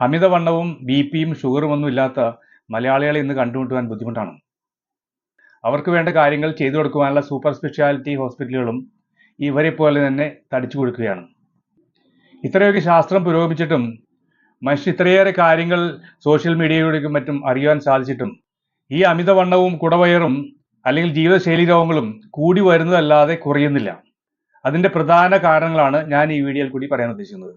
അമിതവണ്ണവും B പിയും ഷുഗറും ഒന്നും ഇല്ലാത്ത മലയാളികളെ ഇന്ന് കണ്ടുമുട്ടുവാൻ ബുദ്ധിമുട്ടാണ്. അവർക്ക് വേണ്ട കാര്യങ്ങൾ ചെയ്തു കൊടുക്കുവാനുള്ള സൂപ്പർ സ്പെഷ്യാലിറ്റി ഹോസ്പിറ്റലുകളും ഇവരെ പോലെ തന്നെ തടിച്ചു കൊടുക്കുകയാണ്. ഇത്രയൊക്കെ ശാസ്ത്രം പുരോഗമിച്ചിട്ടും മനുഷ്യ ഇത്രയേറെ കാര്യങ്ങൾ സോഷ്യൽ മീഡിയയിലൂടെയും മറ്റും അറിയുവാൻ സാധിച്ചിട്ടും ഈ അമിതവണ്ണവും കുടവയറും അല്ലെങ്കിൽ ജീവിതശൈലി രോഗങ്ങളും കൂടി വരുന്നതല്ലാതെ കുറയുന്നില്ല. അതിന്റെ പ്രധാന കാരണങ്ങളാണ് ഞാൻ ഈ വീഡിയോയിൽ കൂടി പറയാൻ ഉദ്ദേശിക്കുന്നത്.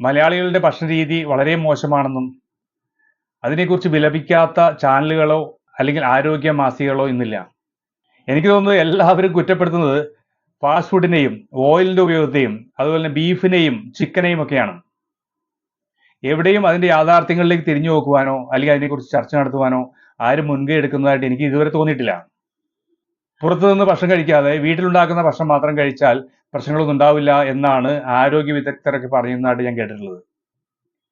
മലയാളികളുടെ ഭക്ഷണരീതി വളരെ മോശമാണെന്നും അതിനെക്കുറിച്ച് വിലപിക്കാത്ത ചാനലുകളോ അല്ലെങ്കിൽ ആരോഗ്യ മാസികകളോ ഇന്നില്ല. എനിക്ക് തോന്നുന്നത് എല്ലാവരും കുറ്റപ്പെടുത്തുന്നത് ഫാസ്റ്റ് ഫുഡിനെയും ഓയിലിന്റെ ഉപയോഗത്തെയും അതുപോലെ തന്നെ ബീഫിനെയും ചിക്കനെയും ഒക്കെയാണ്. എവിടെയും അതിന്റെ യാഥാർത്ഥ്യങ്ങളിലേക്ക് തിരിഞ്ഞു നോക്കുവാനോ അല്ലെങ്കിൽ അതിനെക്കുറിച്ച് ചർച്ച നടത്തുവാനോ ആരും മുൻകൈ എടുക്കുന്നതായിട്ട് എനിക്ക് ഇതുവരെ തോന്നിയിട്ടില്ല. പുറത്തുനിന്ന് ഭക്ഷണം കഴിക്കാതെ വീട്ടിലുണ്ടാക്കുന്ന ഭക്ഷണം മാത്രം കഴിച്ചാൽ പ്രശ്നങ്ങളൊന്നും ഉണ്ടാവില്ല എന്നാണ് ആരോഗ്യ വിദഗ്ധരൊക്കെ പറയുന്നതായിട്ട് ഞാൻ കേട്ടിട്ടുള്ളത്.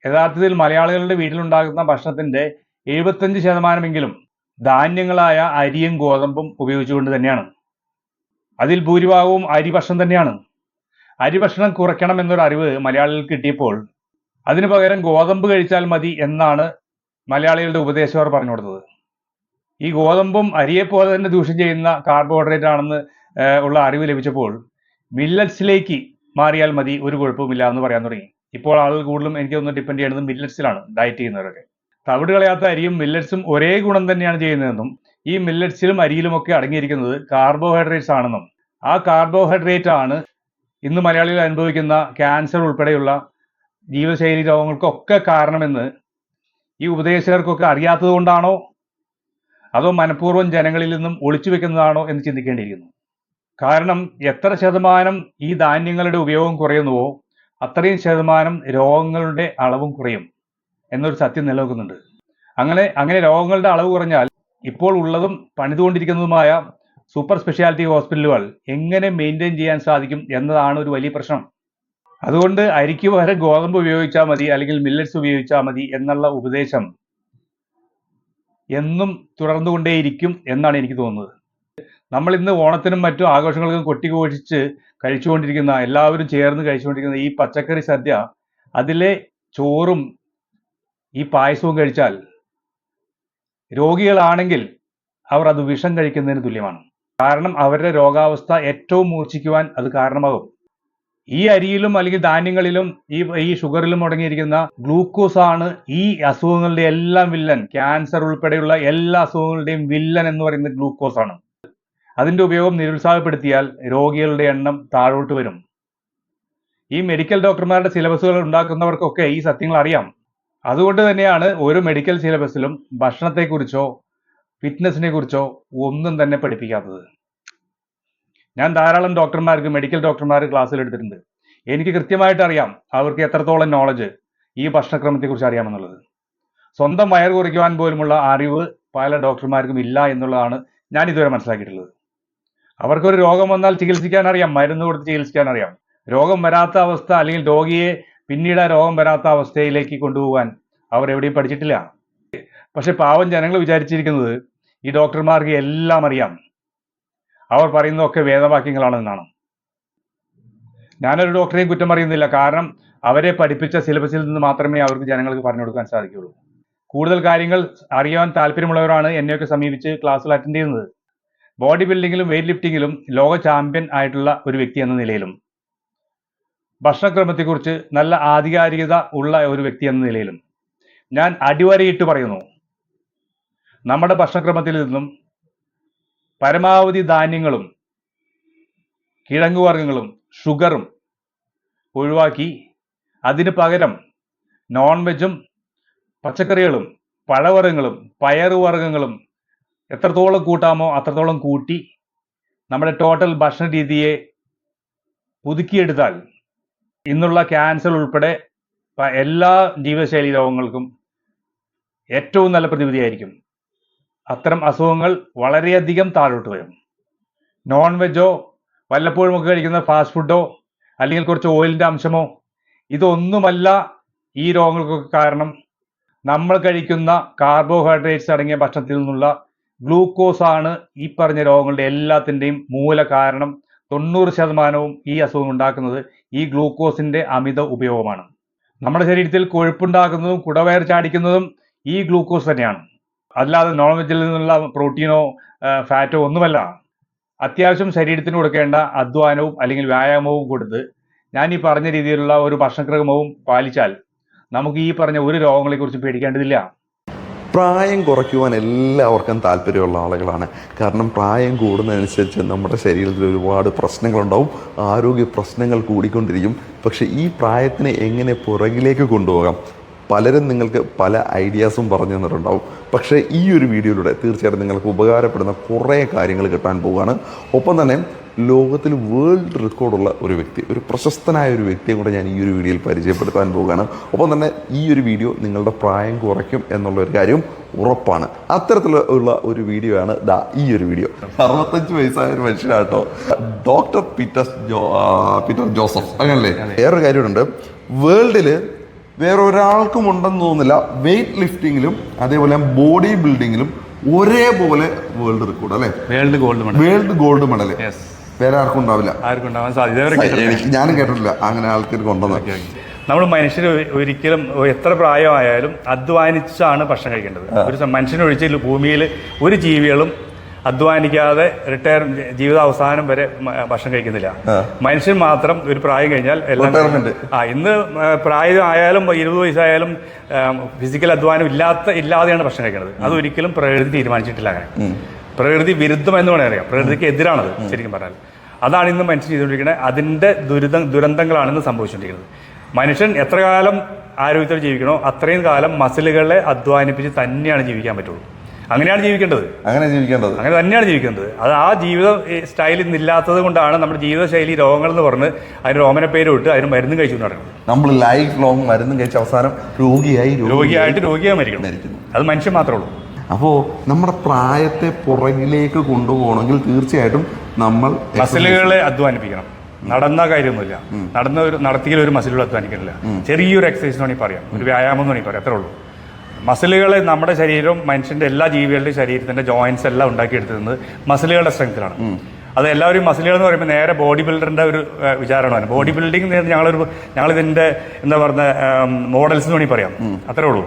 യഥാർത്ഥത്തിൽ മലയാളികളുടെ വീട്ടിലുണ്ടാകുന്ന ഭക്ഷണത്തിന്റെ എഴുപത്തഞ്ച് ശതമാനമെങ്കിലും ധാന്യങ്ങളായ അരിയും ഗോതമ്പും ഉപയോഗിച്ചുകൊണ്ട് തന്നെയാണ്. അതിൽ ഭൂരിഭാഗവും അരി ഭക്ഷണം തന്നെയാണ്. അരി ഭക്ഷണം കുറയ്ക്കണം എന്നൊരു അറിവ് മലയാളികൾക്ക് കിട്ടിയപ്പോൾ അതിനു പകരം ഗോതമ്പ് കഴിച്ചാൽ മതി എന്നാണ് മലയാളികളുടെ ഉപദേശകർ പറഞ്ഞു കൊടുത്തത്. ഈ ഗോതമ്പും അരിയെപ്പോലെ പോലെ തന്നെ ദൂഷ്യം ചെയ്യുന്ന കാർബോഹൈഡ്രേറ്റ് ആണെന്ന് ഉള്ള അറിവ് ലഭിച്ചപ്പോൾ മില്ലറ്റ്സിലേക്ക് മാറിയാൽ മതി ഒരു കുഴപ്പമില്ല എന്ന് പറയാൻ തുടങ്ങി. ഇപ്പോൾ ആളുകൾ കൂടുതലും എനിക്ക് തോന്നുന്നു ഡിപ്പെൻഡ് ചെയ്യുന്നത് മില്ലറ്റ്സിലാണ് ഡയറ്റ് ചെയ്യുന്നവരൊക്കെ. തവിട് കളയാത്ത അരിയും മില്ലറ്റ്സും ഒരേ ഗുണം തന്നെയാണ് ചെയ്യുന്നതെന്നും ഈ മില്ലറ്റ്സിലും അരിയിലുമൊക്കെ അടങ്ങിയിരിക്കുന്നത് കാർബോഹൈഡ്രേറ്റ്സ് ആണെന്നും. ആ കാർബോഹൈഡ്രേറ്റ് ആണ് ഇന്ന് മലയാളികൾ അനുഭവിക്കുന്ന ക്യാൻസർ ഉൾപ്പെടെയുള്ള ജീവിതശൈലി രോഗങ്ങൾക്കൊക്കെ കാരണമെന്ന് ഈ ഉപദേശകർക്കൊക്കെ അറിയാത്തത് കൊണ്ടാണോ? അതോ മനഃപൂർവം ജനങ്ങളിൽ നിന്നും ഒളിച്ചു വെക്കുന്നതാണോ എന്ന് ചിന്തിക്കേണ്ടിയിരിക്കുന്നു. കാരണം എത്ര ശതമാനം ഈ ധാന്യങ്ങളുടെ ഉപയോഗം കുറയുന്നുവോ അത്രയും ശതമാനം രോഗങ്ങളുടെ അളവും കുറയും എന്നൊരു സത്യം നിലനിൽക്കുന്നുണ്ട്. അങ്ങനെ അങ്ങനെ രോഗങ്ങളുടെ അളവ് കുറഞ്ഞാൽ ഇപ്പോൾ ഉള്ളതും പണിതുകൊണ്ടിരിക്കുന്നതുമായ സൂപ്പർ സ്പെഷ്യാലിറ്റി ഹോസ്പിറ്റലുകൾ എങ്ങനെ മെയിന്റെയിൻ ചെയ്യാൻ സാധിക്കും എന്നതാണ് ഒരു വലിയ പ്രശ്നം. അതുകൊണ്ട് അരിക്ക് പകരം ഗോതമ്പ് ഉപയോഗിച്ചാൽ മതി അല്ലെങ്കിൽ മില്ലറ്റ്സ് ഉപയോഗിച്ചാൽ മതി എന്നുള്ള ഉപദേശം എന്നും തുടർന്നുകൊണ്ടേയിരിക്കും എന്നാണ് എനിക്ക് തോന്നുന്നത്. നമ്മൾ ഇന്ന് ഓണത്തിനും മറ്റു ആഘോഷങ്ങൾക്കും കൊട്ടിഘോഷിച്ച് കഴിച്ചുകൊണ്ടിരിക്കുന്ന എല്ലാവരും ചേർന്ന് കഴിച്ചുകൊണ്ടിരിക്കുന്ന ഈ പച്ചക്കറി സദ്യ അതിലെ ചോറും ഈ പായസവും കഴിച്ചാൽ രോഗികളാണെങ്കിൽ അവർ അത് വിഷം കഴിക്കുന്നതിന് തുല്യമാണ്. കാരണം അവരുടെ രോഗാവസ്ഥ ഏറ്റവും മൂർച്ഛിക്കുവാൻ അത് കാരണമാകും. ഈ അരിയിലും അല്ലെങ്കിൽ ധാന്യങ്ങളിലും ഈ ഈ ഷുഗറിലും അടങ്ങിയിരിക്കുന്ന ഗ്ലൂക്കോസ് ആണ് ഈ അസുഖങ്ങളുടെ എല്ലാം വില്ലൻ. ക്യാൻസർ ഉൾപ്പെടെയുള്ള എല്ലാ അസുഖങ്ങളുടെയും വില്ലൻ എന്ന് പറയുന്നത് ഗ്ലൂക്കോസ് ആണ് അതിന്റെ ഉപയോഗം നിരുത്സാഹപ്പെടുത്തിയാൽ രോഗികളുടെ എണ്ണം താഴോട്ട് വരും. ഈ മെഡിക്കൽ ഡോക്ടർമാരുടെ സിലബസുകൾ ഉണ്ടാക്കുന്നവർക്കൊക്കെ ഈ സത്യങ്ങൾ അറിയാം. അതുകൊണ്ട് തന്നെയാണ് ഒരു മെഡിക്കൽ സിലബസിലും ഭക്ഷണത്തെക്കുറിച്ചോ ഫിറ്റ്നസിനെ കുറിച്ചോ ഒന്നും തന്നെ പഠിപ്പിക്കാത്തത്. ഞാൻ ധാരാളം ഡോക്ടർമാർക്ക് മെഡിക്കൽ ഡോക്ടർമാർ ക്ലാസ്സിൽ എടുത്തിട്ടുണ്ട്. എനിക്ക് കൃത്യമായിട്ട് അറിയാം അവർക്ക് എത്രത്തോളം നോളജ് ഈ ഭക്ഷണക്രമത്തെക്കുറിച്ച് അറിയാമെന്നുള്ളത്. സ്വന്തം വയർ കുറയ്ക്കുവാൻ പോലുമുള്ള അറിവ് പല ഡോക്ടർമാർക്കും ഇല്ല എന്നുള്ളതാണ് ഞാൻ ഇതുവരെ മനസ്സിലാക്കിയിട്ടുള്ളത്. അവർക്കൊരു രോഗം വന്നാൽ ചികിത്സിക്കാൻ അറിയാം മരുന്ന് കൊടുത്ത് ചികിത്സിക്കാൻ അറിയാം. രോഗം വരാത്ത അവസ്ഥ അല്ലെങ്കിൽ രോഗിയെ പിന്നീട് രോഗം വരാത്ത അവസ്ഥയിലേക്ക് കൊണ്ടുപോകാൻ അവർ എവിടെയും പഠിച്ചിട്ടില്ല. പക്ഷെ പാവം ജനങ്ങൾ വിചാരിച്ചിരിക്കുന്നത് ഈ ഡോക്ടർമാർക്ക് എല്ലാം അറിയാം. അവർ പറയുന്നതൊക്കെ വേദവാക്യങ്ങളാണെന്നാണ്. ഞാനൊരു ഡോക്ടറെയും കുറ്റം പറയുന്നില്ല. കാരണം അവരെ പഠിപ്പിച്ച സിലബസിൽ നിന്ന് മാത്രമേ അവർക്ക് ജനങ്ങൾക്ക് പറഞ്ഞു കൊടുക്കാൻ സാധിക്കുകയുള്ളൂ. കൂടുതൽ കാര്യങ്ങൾ അറിയാൻ താല്പര്യമുള്ളവരാണ് എന്നെയൊക്കെ സമീപിച്ച് ക്ലാസ്സിൽ അറ്റൻഡ് ചെയ്യുന്നത്. ബോഡി ബിൽഡിങ്ങിലും വെയിറ്റ് ലിഫ്റ്റിങ്ങിലും ലോക ചാമ്പ്യൻ ആയിട്ടുള്ള ഒരു വ്യക്തി എന്ന നിലയിലും ഭക്ഷണക്രമത്തെക്കുറിച്ച് നല്ല ആധികാരികത ഉള്ള ഒരു വ്യക്തി എന്ന നിലയിലും ഞാൻ അടിവരയിട്ട് പറയുന്നു നമ്മുടെ ഭക്ഷണക്രമത്തിൽ നിന്നും പരമാവധി ധാന്യങ്ങളും കിഴങ്ങുവർഗങ്ങളും ഷുഗറും ഒഴിവാക്കി അതിന് പകരം നോൺ വെജും പച്ചക്കറികളും പഴവർഗങ്ങളും പയറുവർഗങ്ങളും എത്രത്തോളം കൂട്ടാമോ അത്രത്തോളം കൂട്ടി നമ്മുടെ ടോട്ടൽ ഭക്ഷണ രീതിയെ പുതുക്കിയെടുത്താൽ ഇന്നുള്ള ക്യാൻസർ ഉൾപ്പെടെ എല്ലാ ജീവിതശൈലി രോഗങ്ങൾക്കും ഏറ്റവും നല്ല പ്രതിവിധിയായിരിക്കും. അത്തരം അസുഖങ്ങൾ വളരെയധികം താഴോട്ട് വരും. നോൺ വെജോ വല്ലപ്പോഴും ഒക്കെ കഴിക്കുന്ന ഫാസ്റ്റ് ഫുഡോ അല്ലെങ്കിൽ കുറച്ച് ഓയിലിന്റെ അംശമോ ഇതൊന്നുമല്ല ഈ രോഗങ്ങൾക്കൊക്കെ കാരണം. നമ്മൾ കഴിക്കുന്ന കാർബോഹൈഡ്രേറ്റ്സ് അടങ്ങിയ ഭക്ഷണത്തിൽ നിന്നുള്ള ഗ്ലൂക്കോസ് ആണ് ഈ പറഞ്ഞ രോഗങ്ങളുടെ എല്ലാത്തിന്റെയും മൂല കാരണം തൊണ്ണൂറ് ശതമാനവും ഈ അസുഖം ഉണ്ടാക്കുന്നത് ഈ ഗ്ലൂക്കോസിന്റെ അമിത ഉപയോഗമാണ്. നമ്മുടെ ശരീരത്തിൽ കൊഴുപ്പുണ്ടാക്കുന്നതും കുടവയർ ചാടിക്കുന്നതും ഈ ഗ്ലൂക്കോസ് തന്നെയാണ്. അല്ലാതെ നോൺ വെജിൽ നിന്നുള്ള പ്രോട്ടീനോ ഫാറ്റോ ഒന്നുമല്ല. അത്യാവശ്യം ശരീരത്തിന് കൊടുക്കേണ്ട അധ്വാനവും അല്ലെങ്കിൽ വ്യായാമവും കൊടുത്ത് ഞാൻ ഈ പറഞ്ഞ രീതിയിലുള്ള ഒരു ഭക്ഷണക്രമവും പാലിച്ചാൽ നമുക്ക് ഈ പറഞ്ഞ ഒരു രോഗങ്ങളെക്കുറിച്ച് പേടിക്കേണ്ടതില്ല. പ്രായം കുറയ്ക്കുവാൻ എല്ലാവർക്കും താല്പര്യമുള്ള ആളുകളാണ്. കാരണം പ്രായം കൂടുന്നതനുസരിച്ച് നമ്മുടെ ശരീരത്തിൽ ഒരുപാട് പ്രശ്നങ്ങളുണ്ടാവും. ആരോഗ്യ പ്രശ്നങ്ങൾ കൂടിക്കൊണ്ടിരിക്കും. പക്ഷേ ഈ പ്രായത്തിനെ എങ്ങനെ പുറകിലേക്ക് കൊണ്ടുപോകാം? പലരും നിങ്ങൾക്ക് പല ഐഡിയാസും പറഞ്ഞു തന്നിട്ടുണ്ടാവും. പക്ഷേ ഈ ഒരു വീഡിയോയിലൂടെ തീർച്ചയായിട്ടും നിങ്ങൾക്ക് ഉപകാരപ്പെടുന്ന കുറേ കാര്യങ്ങൾ കിട്ടാൻ പോവുകയാണ്. ഒപ്പം തന്നെ ലോകത്തിൽ വേൾഡ് റെക്കോർഡുള്ള ഒരു വ്യക്തി ഒരു പ്രശസ്തനായ ഒരു വ്യക്തിയെ കൂടെ ഞാൻ ഈ ഒരു വീഡിയോയിൽ പരിചയപ്പെടുത്താൻ പോവുകയാണ്. ഒപ്പം തന്നെ ഈ ഒരു വീഡിയോ നിങ്ങളുടെ പ്രായം കുറയ്ക്കും എന്നുള്ള ഒരു കാര്യം ഉറപ്പാണ്. അത്തരത്തിലുള്ള ഒരു വീഡിയോ ആണ് ദാ ഈ ഒരു വീഡിയോ അറുപത്തഞ്ച് വയസ്സായ ഒരു മനുഷ്യനാട്ടോ. Doctor Peter Jo Peter Joseph അങ്ങനല്ലേ? വേറൊരു കാര്യമുണ്ട് വേൾഡിൽ വേറെ ഒരാൾക്കും ഉണ്ടെന്ന് തോന്നുന്നില്ല. വെയിറ്റ് ലിഫ്റ്റിങ്ങിലും അതേപോലെ ബോഡി ബിൽഡിങ്ങിലും ഒരേപോലെ വേൾഡ് റെക്കോർഡ് അല്ലേ? World gold medal world gold medal വേറെ ആർക്കും ഉണ്ടാവില്ല. ആർക്കും ഉണ്ടാവാൻ സാധ്യത എനിക്ക് ഞാനും കേട്ടിട്ടില്ല. അങ്ങനെ ആൾക്കാർക്ക് കൊണ്ടുവന്നത് നമ്മൾ മനുഷ്യർ ഒരിക്കലും എത്ര പ്രായമായാലും അധ്വാനിച്ചാണ് ഭക്ഷണം കഴിക്കേണ്ടത്. ഒരു മനുഷ്യനൊഴിച്ച് ഭൂമിയിൽ ഒരു ജീവികളും അധ്വാനിക്കാതെ റിട്ടയർ ജീവിതാവസാനം വരെ ഭക്ഷണം കഴിക്കുന്നില്ല. മനുഷ്യൻ മാത്രം ഒരു പ്രായം കഴിഞ്ഞാൽ എല്ലാം. ആ ഇന്ന് പ്രായമായാലും ഇരുപത് വയസ്സായാലും ഫിസിക്കൽ അധ്വാനം ഇല്ലാത്ത ഇല്ലാതെയാണ് ഭക്ഷണം കഴിക്കുന്നത്. അത് ഒരിക്കലും പ്രകൃതി തീരുമാനിച്ചിട്ടില്ല അങ്ങനെ. പ്രകൃതി വിരുദ്ധം എന്ന് വേണമെങ്കിൽ അറിയാം പ്രകൃതിക്ക് എതിരാണത് ശരിക്കും പറഞ്ഞാൽ. അതാണ് ഇന്ന് മനുഷ്യൻ ചെയ്തുകൊണ്ടിരിക്കുന്നത് അതിന്റെ ദുരിത ദുരന്തങ്ങളാണ് ഇന്ന് സംഭവിച്ചുകൊണ്ടിരിക്കുന്നത്. മനുഷ്യൻ എത്ര കാലം ആരോഗ്യത്തോടെ ജീവിക്കണോ അത്രയും കാലം മസിലുകളെ അധ്വാനിപ്പിച്ച് തന്നെയാണ് ജീവിക്കാൻ പറ്റുള്ളൂ. അങ്ങനെയാണ് ജീവിക്കേണ്ടത്. അങ്ങനെ ജീവിക്കേണ്ടത്. അങ്ങനെ തന്നെയാണ് ജീവിക്കേണ്ടത്. അത് ആ ജീവിത സ്റ്റൈൽ ഇന്നില്ലാത്തത് കൊണ്ടാണ് നമ്മുടെ ജീവിതശൈലി രോഗങ്ങൾ എന്ന് പറഞ്ഞ് അതിന് റോമന പേര് വിട്ട് അതിന് മരുന്നും കഴിച്ചു നടക്കുന്നത്. നമ്മൾ ലൈഫ് ലോങ് മരുന്നും കഴിച്ച അവസാനം രോഗിയായി രോഗിയായിട്ട് രോഗിയായി മരിക്കണം. അത് മനുഷ്യൻ മാത്രമേ ഉള്ളൂ. അപ്പോൾ നമ്മുടെ പ്രായത്തെ പുറകിലേക്ക് കൊണ്ടുപോകണമെങ്കിൽ തീർച്ചയായിട്ടും നമ്മൾ മസിലുകളെ അധ്വാനിപ്പിക്കണം. നടന്ന കാര്യമൊന്നുമില്ല. നടന്ന ഒരു നടത്തിയിൽ ഒരു മസിലുകൾ അധ്വാനിക്കുന്നില്ല ചെറിയൊരു എക്സസൈസ് എന്ന് വേണമെങ്കിൽ പറയാം. ഒരു വ്യായാമം എന്ന് വേണമെങ്കിൽ പറയാം. അത്രേ ഉള്ളൂ. മസിലുകളെ നമ്മുടെ ശരീരം മനുഷ്യന്റെ എല്ലാ ജീവികളുടെയും ശരീരത്തിന്റെ ജോയിന്റ്സ് എല്ലാം ഉണ്ടാക്കിയെടുത്തിരുന്നത് മസിലുകളുടെ സ്ട്രെങ്ത്തിലാണ് അത് എല്ലാവരും മസിലുകൾ എന്ന് പറയുമ്പോൾ നേരെ ബോഡി ബിൽഡറിന്റെ ഒരു വിചാരമാണ്. ബോഡി ബിൽഡിംഗ് ഞങ്ങളൊരു ഞങ്ങളിതിന്റെ എന്താ പറയുന്ന മോഡൽസ് എന്ന് വേണമെങ്കിൽ പറയാം. അത്രേ ഉള്ളൂ.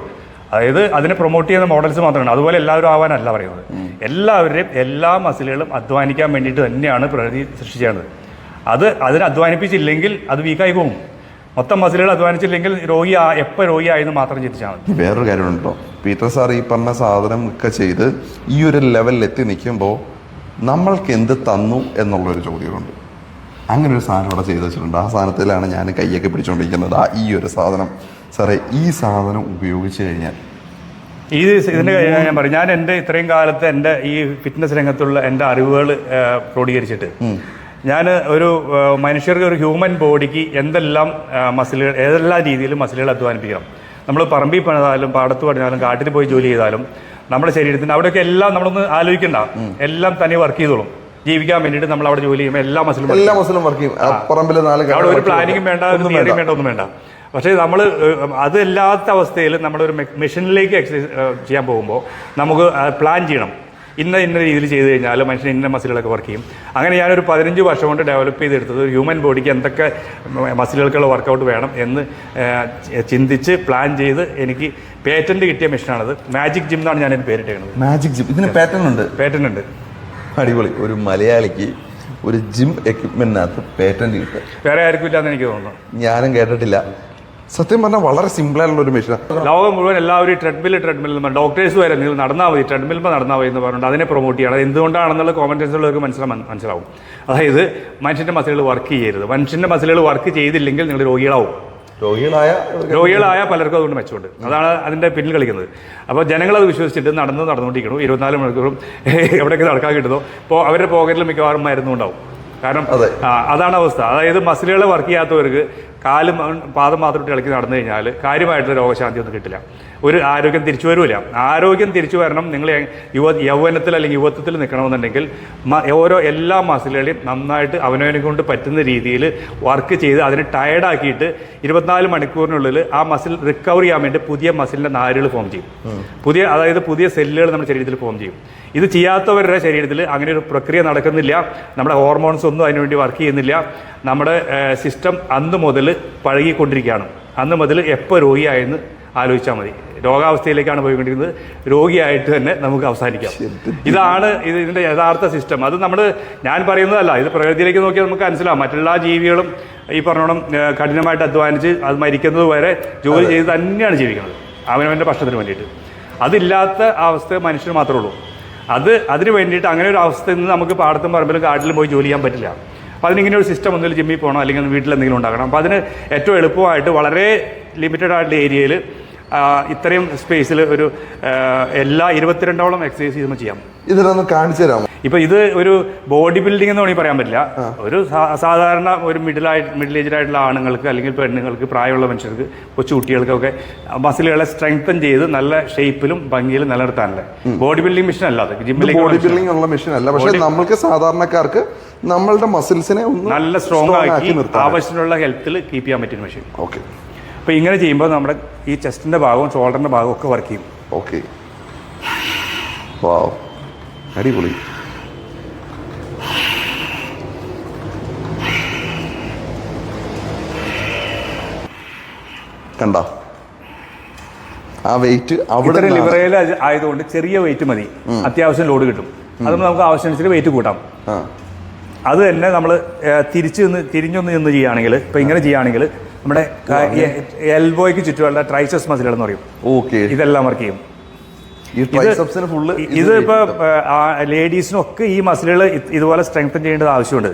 അതായത് അതിനെ പ്രൊമോട്ട് ചെയ്യുന്ന മോഡൽസ് മാത്രമാണ് അതുപോലെ എല്ലാവരും ആവാനല്ല പറയുന്നത്. എല്ലാവരുടെയും എല്ലാ മസിലുകളും അധ്വാനിക്കാൻ വേണ്ടിയിട്ട് തന്നെയാണ് പ്രകൃതി സൃഷ്ടിച്ചത് അത് അതിനെ അധ്വാനിപ്പിച്ചില്ലെങ്കിൽ അത് വീക്കായി പോകും. മൊത്തം മസിലുകൾ അധ്വാനിച്ചില്ലെങ്കിൽ രോഗി എപ്പോൾ രോഗിയായെന്ന് മാത്രം ചിന്തിച്ചാൽ മതി. വേറൊരു കാര്യമുണ്ടോ പീറ്റർ സാർ ഈ പറഞ്ഞ സാധനം ഒക്കെ ചെയ്ത് ഈ ഒരു ലെവലിൽ എത്തി നിൽക്കുമ്പോൾ നമ്മൾക്ക് എന്ത് തന്നു എന്നുള്ളൊരു ചോദ്യമുണ്ട്. അങ്ങനെ ഒരു സാധനം ഇവിടെ ചെയ്ത് വെച്ചിട്ടുണ്ട്. ആ സാധനത്തിലാണ് ഞാൻ കൈയൊക്കെ പിടിച്ചുകൊണ്ടിരിക്കുന്നത് ആ ഈ ഒരു സാധനം. സാറേ ഈ സാധനം ഉപയോഗിച്ച് കഴിഞ്ഞാൽ ഈ ഇതിന്റെ കാര്യം ഞാൻ പറയും ഞാൻ എന്റെ ഇത്രയും കാലത്ത് എന്റെ ഈ ഫിറ്റ്നസ് രംഗത്തുള്ള എന്റെ അറിവുകൾ ക്രോഡീകരിച്ചിട്ട് ഞാൻ ഒരു മനുഷ്യർക്ക് ഒരു ഹ്യൂമൻ ബോഡിക്ക് എന്തെല്ലാം മസിലുകൾ ഏതെല്ലാം രീതിയിലും മസിലുകൾ അധ്വാനിപ്പിക്കണം. നമ്മൾ പറമ്പിൽ പണിതാലും പാടത്ത് പണിതാലും കാട്ടിൽ പോയി ജോലി ചെയ്താലും നമ്മുടെ ശരീരത്തിന് അവിടെയൊക്കെ എല്ലാം നമ്മളൊന്ന് ആലോചിക്കണ്ട. എല്ലാം തന്നെ വർക്ക് ചെയ്തോളും. ജീവിക്കാൻ വേണ്ടിയിട്ട് നമ്മൾ അവിടെ ജോലി ചെയ്യുമ്പോൾ എല്ലാ മസിലും എല്ലാ മസിലും വർക്ക് ചെയ്യും. പറമ്പിൽ നാല് അവിടെ ഒരു പ്ലാനിങ്ങും വേണ്ട ഒരു ഒന്നും തിയറിയും വേണ്ട ഒന്നും വേണ്ട. പക്ഷേ നമ്മൾ അതല്ലാത്ത അവസ്ഥയിൽ നമ്മളൊരു മെഷീനിലേക്ക് എക്സസൈസ് ചെയ്യാൻ പോകുമ്പോൾ നമുക്ക് പ്ലാൻ ചെയ്യണം. ഇന്ന ഇന്ന രീതിയിൽ ചെയ്തു കഴിഞ്ഞാൽ മനുഷ്യൻ ഇന്ന മസിലുകളൊക്കെ വർക്ക് ചെയ്യും. അങ്ങനെ ഞാനൊരു പതിനഞ്ച് വർഷം കൊണ്ട് ഡെവലപ്പ് ചെയ്തെടുത്തത് ഒരു ഹ്യൂമൻ ബോഡിക്ക് എന്തൊക്കെ മസിലുകൾക്കുള്ള വർക്കൗട്ട് വേണം എന്ന് ചിന്തിച്ച് പ്ലാൻ ചെയ്ത് എനിക്ക് പേറ്റന്റ് കിട്ടിയ മെഷീനാണത്. മാജിക് ജിം എന്നാണ് ഞാൻ പേരിട്ടേക്കുന്നത് മാജിക് ജിം. ഇതിന് പേറ്റൻ ഉണ്ട് പേറ്റന്റ് ഉണ്ട് അടിപൊളി. ഒരു മലയാളിക്ക് ഒരു ജിം എക്യുപ്മെന്റിനകത്ത് പേറ്റന്റ് കിട്ടും വേറെ ആർക്കും ഇല്ലാന്ന് എനിക്ക് തോന്നുന്നു. ഞാനും കേട്ടിട്ടില്ല. സത്യം പറഞ്ഞാൽ വളരെ സിമ്പിളായിട്ടുള്ള ഒരു മെഷീൻ ലോകം മുഴുവൻ എല്ലാവരും ട്രെഡ്മിൽ ട്രെഡ്മിൽ ഡോക്ടേഴ്സ് വരെ നിങ്ങൾ നടന്നാൽ മതി ട്രെഡ്മിൽ നടന്നാൽ മതി എന്ന് പറഞ്ഞിട്ട് അതിനെ പ്രൊമോട്ട് ചെയ്യണം. അത് എന്തുകൊണ്ടാണെന്നുള്ള ഉള്ളവർക്ക് മനസ്സിലാ മനസ്സിലാവും. അതായത് മനുഷ്യന്റെ മസിലുകൾ വർക്ക് ചെയ്യരുത്. മനുഷ്യന്റെ മസിലുകൾ വർക്ക് ചെയ്തില്ലെങ്കിൽ നിങ്ങൾ രോഗികളാവും. രോഗികളായ രോഗികളായ പലർക്കും അതുകൊണ്ട് മെച്ചമുണ്ട്. അതാണ് അതിന്റെ പിന്നിൽ കളിക്കുന്നത്. അപ്പോൾ ജനങ്ങളത് അത് വിശ്വസിച്ചിട്ട് നടന്ന് നടന്നുകൊണ്ടിരിക്കണം ഇരുപത്തിനാല് മണിക്കൂറും എവിടെയൊക്കെ നടക്കാൻ കിട്ടുന്നോ ഇപ്പോൾ അവരുടെ പോക്കറ്റിൽ മിക്കവാറും മരുന്നുണ്ടാവും. കാരണം അതെ. അതാണ് അവസ്ഥ. അതായത് മസിലുകളെ വർക്ക് ചെയ്യാത്തവർക്ക് കാലും പാദം മാത്രം ഇട്ട് നടന്നു കഴിഞ്ഞാൽ കാര്യമായിട്ടുള്ള രോഗശാന്തി ഒന്നും കിട്ടില്ല. ഒരു ആരോഗ്യം തിരിച്ചു വരില്ല ആരോഗ്യം തിരിച്ചു വരണം. നിങ്ങൾ യുവ യൗവനത്തിൽ അല്ലെങ്കിൽ യുവത്വത്തിൽ നിൽക്കണമെന്നുണ്ടെങ്കിൽ ഓരോ എല്ലാ മസിലുകളെയും നന്നായിട്ട് അവനവനെ കൊണ്ട് പറ്റുന്ന രീതിയിൽ വർക്ക് ചെയ്ത് അതിനെ ടയർഡാക്കിയിട്ട് ഇരുപത്തിനാല് മണിക്കൂറിനുള്ളിൽ ആ മസിൽ റിക്കവർ ചെയ്യാൻ വേണ്ടി പുതിയ മസിലിന്റെ നാരുകൾ ഫോം ചെയ്യും. പുതിയ അതായത് പുതിയ സെല്ലുകൾ നമ്മുടെ ശരീരത്തിൽ ഫോം ചെയ്യും. ഇത് ചെയ്യാത്തവരുടെ ശരീരത്തിൽ അങ്ങനെ ഒരു പ്രക്രിയ നടക്കുന്നില്ല. നമ്മുടെ ഹോർമോൺസ് ഒന്നും അതിനുവേണ്ടി വർക്ക് ചെയ്യുന്നില്ല. നമ്മുടെ സിസ്റ്റം അന്ന് മുതൽ പഴകിക്കൊണ്ടിരിക്കുകയാണ്. അന്ന് മുതൽ എപ്പോൾ രോഗിയായെന്ന് ആലോചിച്ചാൽ മതി. രോഗാവസ്ഥയിലേക്കാണ് പോയിക്കൊണ്ടിരിക്കുന്നത്. രോഗിയായിട്ട് തന്നെ നമുക്ക് അവസാനിക്കാം. ഇതാണ് ഇത് ഇതിന്റെ യഥാർത്ഥ സിസ്റ്റം. അത് നമ്മൾ ഞാൻ പറയുന്നതല്ല. ഇത് പ്രകൃതിയിലേക്ക് നോക്കിയാൽ നമുക്ക് മനസ്സിലാവും. മറ്റെല്ലാ ജീവികളും ഈ പറഞ്ഞോണം കഠിനമായിട്ട് അധ്വാനിച്ച് അത് മരിക്കുന്നത് വരെ ജോലി ചെയ്ത് തന്നെയാണ് ജീവിക്കുന്നത്. അവനവന്റെ ഭക്ഷണത്തിന് വേണ്ടിയിട്ട്. അതില്ലാത്ത അവസ്ഥ മനുഷ്യന് മാത്രമേ ഉള്ളൂ. അത് അതിന് വേണ്ടിയിട്ട് അങ്ങനെ ഒരു അവസ്ഥയിൽ നിന്ന് നമുക്ക് പാടത്തും പറമ്പിലും കാട്ടിലും പോയി ജോലി ചെയ്യാൻ പറ്റില്ല. അപ്പോൾ അതിനിങ്ങനെ ഒരു സിസ്റ്റം ഒന്നിൽ ജിമ്മിൽ പോകണം അല്ലെങ്കിൽ വീട്ടിൽ എന്തെങ്കിലും ഉണ്ടാക്കണം അപ്പോൾ അതിന് ഏറ്റവും എളുപ്പമായിട്ട് വളരെ ലിമിറ്റഡ് ആയിട്ടുള്ള ഏരിയയിൽ ഇത്രയും സ്പേസിൽ ഒരു എല്ലാ ഇരുപത്തിരണ്ടോളം എക്സസൈസ് ചെയ്യുമ്പോൾ ചെയ്യാം. ഇതിലൊന്ന് കാണിച്ചു തരാമോ? ഇപ്പൊ ഇത് ഒരു ബോഡി ബിൽഡിംഗ് എന്ന് വേണമെങ്കിൽ പറയാൻ പറ്റില്ല. ഒരു സാധാരണ ഒരു മിഡിൽ ആയിട്ട് മിഡിൽ ഏജ്ഡ് ആയിട്ടുള്ള ആണുങ്ങൾക്ക് അല്ലെങ്കിൽ പെണ്ണുങ്ങൾക്ക് പ്രായമുള്ള മനുഷ്യർക്ക് കൊച്ചു കുട്ടികൾക്കൊക്കെ മസിലുകളെ സ്ട്രെങ്തൻ ചെയ്ത് നല്ല ഷേപ്പിലും ഭംഗിയിലും നിലനിർത്താനല്ലേ? ബോഡി ബിൽഡിംഗ് മെഷീൻ അല്ല അത്. ബോഡി ബിൽഡിംഗ് ഉള്ള മെഷീൻ അല്ല. പക്ഷേ നമ്മൾക്ക് സാധാരണക്കാർക്ക് നമ്മളുടെ മസിൽസിനെ ഒന്ന് നല്ല സ്ട്രോങ് ആക്കി ആവശ്യത്തിനുള്ള ഹെൽത്തിൽ കീപ്പ് ചെയ്യാൻ പറ്റുന്ന മെഷീൻ ഓക്കെ അപ്പോൾ ഇങ്ങനെ ചെയ്യുമ്പോൾ നമ്മുടെ ഈ ചെസ്റ്റിന്റെ ഭാഗവും ഷോൾഡറിന്റെ ഭാഗവും ഒക്കെ വർക്ക് ചെയ്യും. ഓക്കെ. വാവ്. അടിപൊളി. കണ്ട? ആ വെയിറ്റ് അവിടെ ലിവറേൽ ആയതുകൊണ്ട് ചെറിയ വെയിറ്റ് മതി. അത്യാവശ്യം ലോഡ് കിട്ടും. അത് നമുക്ക് ആവശ്യമനുസരിച്ച് വെയിറ്റ് കൂട്ടാം. അത് തന്നെ നമ്മൾ തിരിച്ചു നിന്ന് തിരിഞ്ഞൊന്ന് നിന്ന് ചെയ്യുകയാണെങ്കിൽ ഇപ്പം ഇങ്ങനെ ചെയ്യുകയാണെങ്കിൽ നമ്മുടെ എൽബോയ്ക്ക് ചുറ്റുമുള്ള ട്രൈസസ് മസിലുകൾ എന്ന് പറയും. ഓക്കെ. ഇതെല്ലാം വർക്ക് ചെയ്യും. ഇത് ഇപ്പൊ ലേഡീസിനും ഒക്കെ ഈ മസിലുകൾ ഇതുപോലെ സ്ട്രെങ്തൻ ചെയ്യേണ്ടത് ആവശ്യമുണ്ട്.